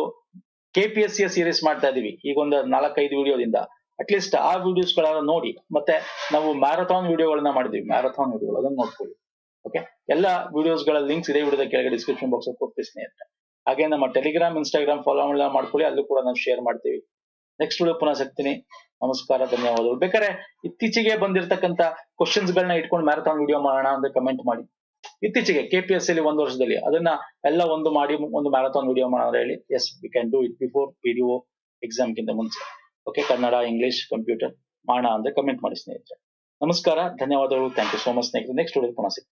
K P S C series ಮಾಡ್ತಾ ಇದೀವಿ. ಈಗ ಒಂದು ನಾಲ್ಕೈದು ವಿಡಿಯೋದಿಂದ ಅಟ್ಲೀಸ್ಟ್ ಆ ವಿಡಿಯೋಸ್ ನೋಡಿ. ಮತ್ತೆ ನಾವು ಮ್ಯಾರಥಾನ್ ವಿಡಿಯೋಗಳನ್ನ ಮಾಡಿದ್ವಿ. ಮ್ಯಾರಥಾನ್ ವಿಡಿಯೋಗಳು ಅದನ್ನ ನೋಡ್ಕೊಳ್ಳಿ. ಓಕೆ ಎಲ್ಲ ವಿಡಿಯೋಸ್ಗಳ ಲಿಂಕ್ಸ್ ಇದೇ ವಿಡಿಯೋದ ಕೆಳಗೆ ಡಿಸ್ಕ್ರಿಪ್ಷನ್ ಬಾಕ್ಸ್ ಕೊಡ್ತೀನಿ ಅಂತ. ಹಾಗೆ ನಮ್ಮ ಟೆಲಿಗ್ರಾಮ್ ಇನ್ಸ್ಟಾಗ್ರಾಮ್ ಫಾಲೋ ಮಾಡ್ಕೊಳ್ಳಿ. ಅಲ್ಲೂ ಕೂಡ ನಾವು ಶೇರ್ ಮಾಡ್ತೀವಿ. ನೆಕ್ಸ್ಟ್ ವಿಡಿಯೋ ಪುನಃ ಸಿಗ್ತೀನಿ. ನಮಸ್ಕಾರ, ಧನ್ಯವಾದಗಳು. ಬೇಕಾದ್ರೆ ಇತ್ತೀಚೆಗೆ ಬಂದಿರತಕ್ಕಂತ ಕ್ವಶನ್ಸ್ ಗಳನ್ನ ಇಟ್ಕೊಂಡು ಮ್ಯಾರಥಾನ್ ವಿಡಿಯೋ ಮಾಡೋಣ ಅಂತ ಕಮೆಂಟ್ ಮಾಡಿ. ಇತ್ತೀಚೆಗೆ ಕೆ ಪಿ ಎಸ್ ಅಲ್ಲಿ ಒಂದು ವರ್ಷದಲ್ಲಿ ಅದನ್ನ ಎಲ್ಲ ಒಂದು ಮಾಡಿ, ಒಂದು ಮ್ಯಾರಥಾನ್ ವಿಡಿಯೋ ಮಾಡೋಣ ಹೇಳಿ. Yes we can do it before P D O ಎಕ್ಸಾಮ್ಗಿಂತ ಮುಂಚೆ. ಓಕೆ, ಕನ್ನಡ ಇಂಗ್ಲಿಷ್ ಕಂಪ್ಯೂಟರ್ ಮಾಡೋಣ ಅಂದ್ರೆ ಕಮೆಂಟ್ ಮಾಡಿ ಸ್ನೇಹಿತರೆ. ನಮಸ್ಕಾರ, ಧನ್ಯವಾದಗಳು. ಥ್ಯಾಂಕ್ ಯು ಸೋ ಮಚ್ ಸ್ನೇಹಿತರೆ. ನೆಕ್ಸ್ಟ್ ಪುನಃ ಸಿಗ್ತೀನಿ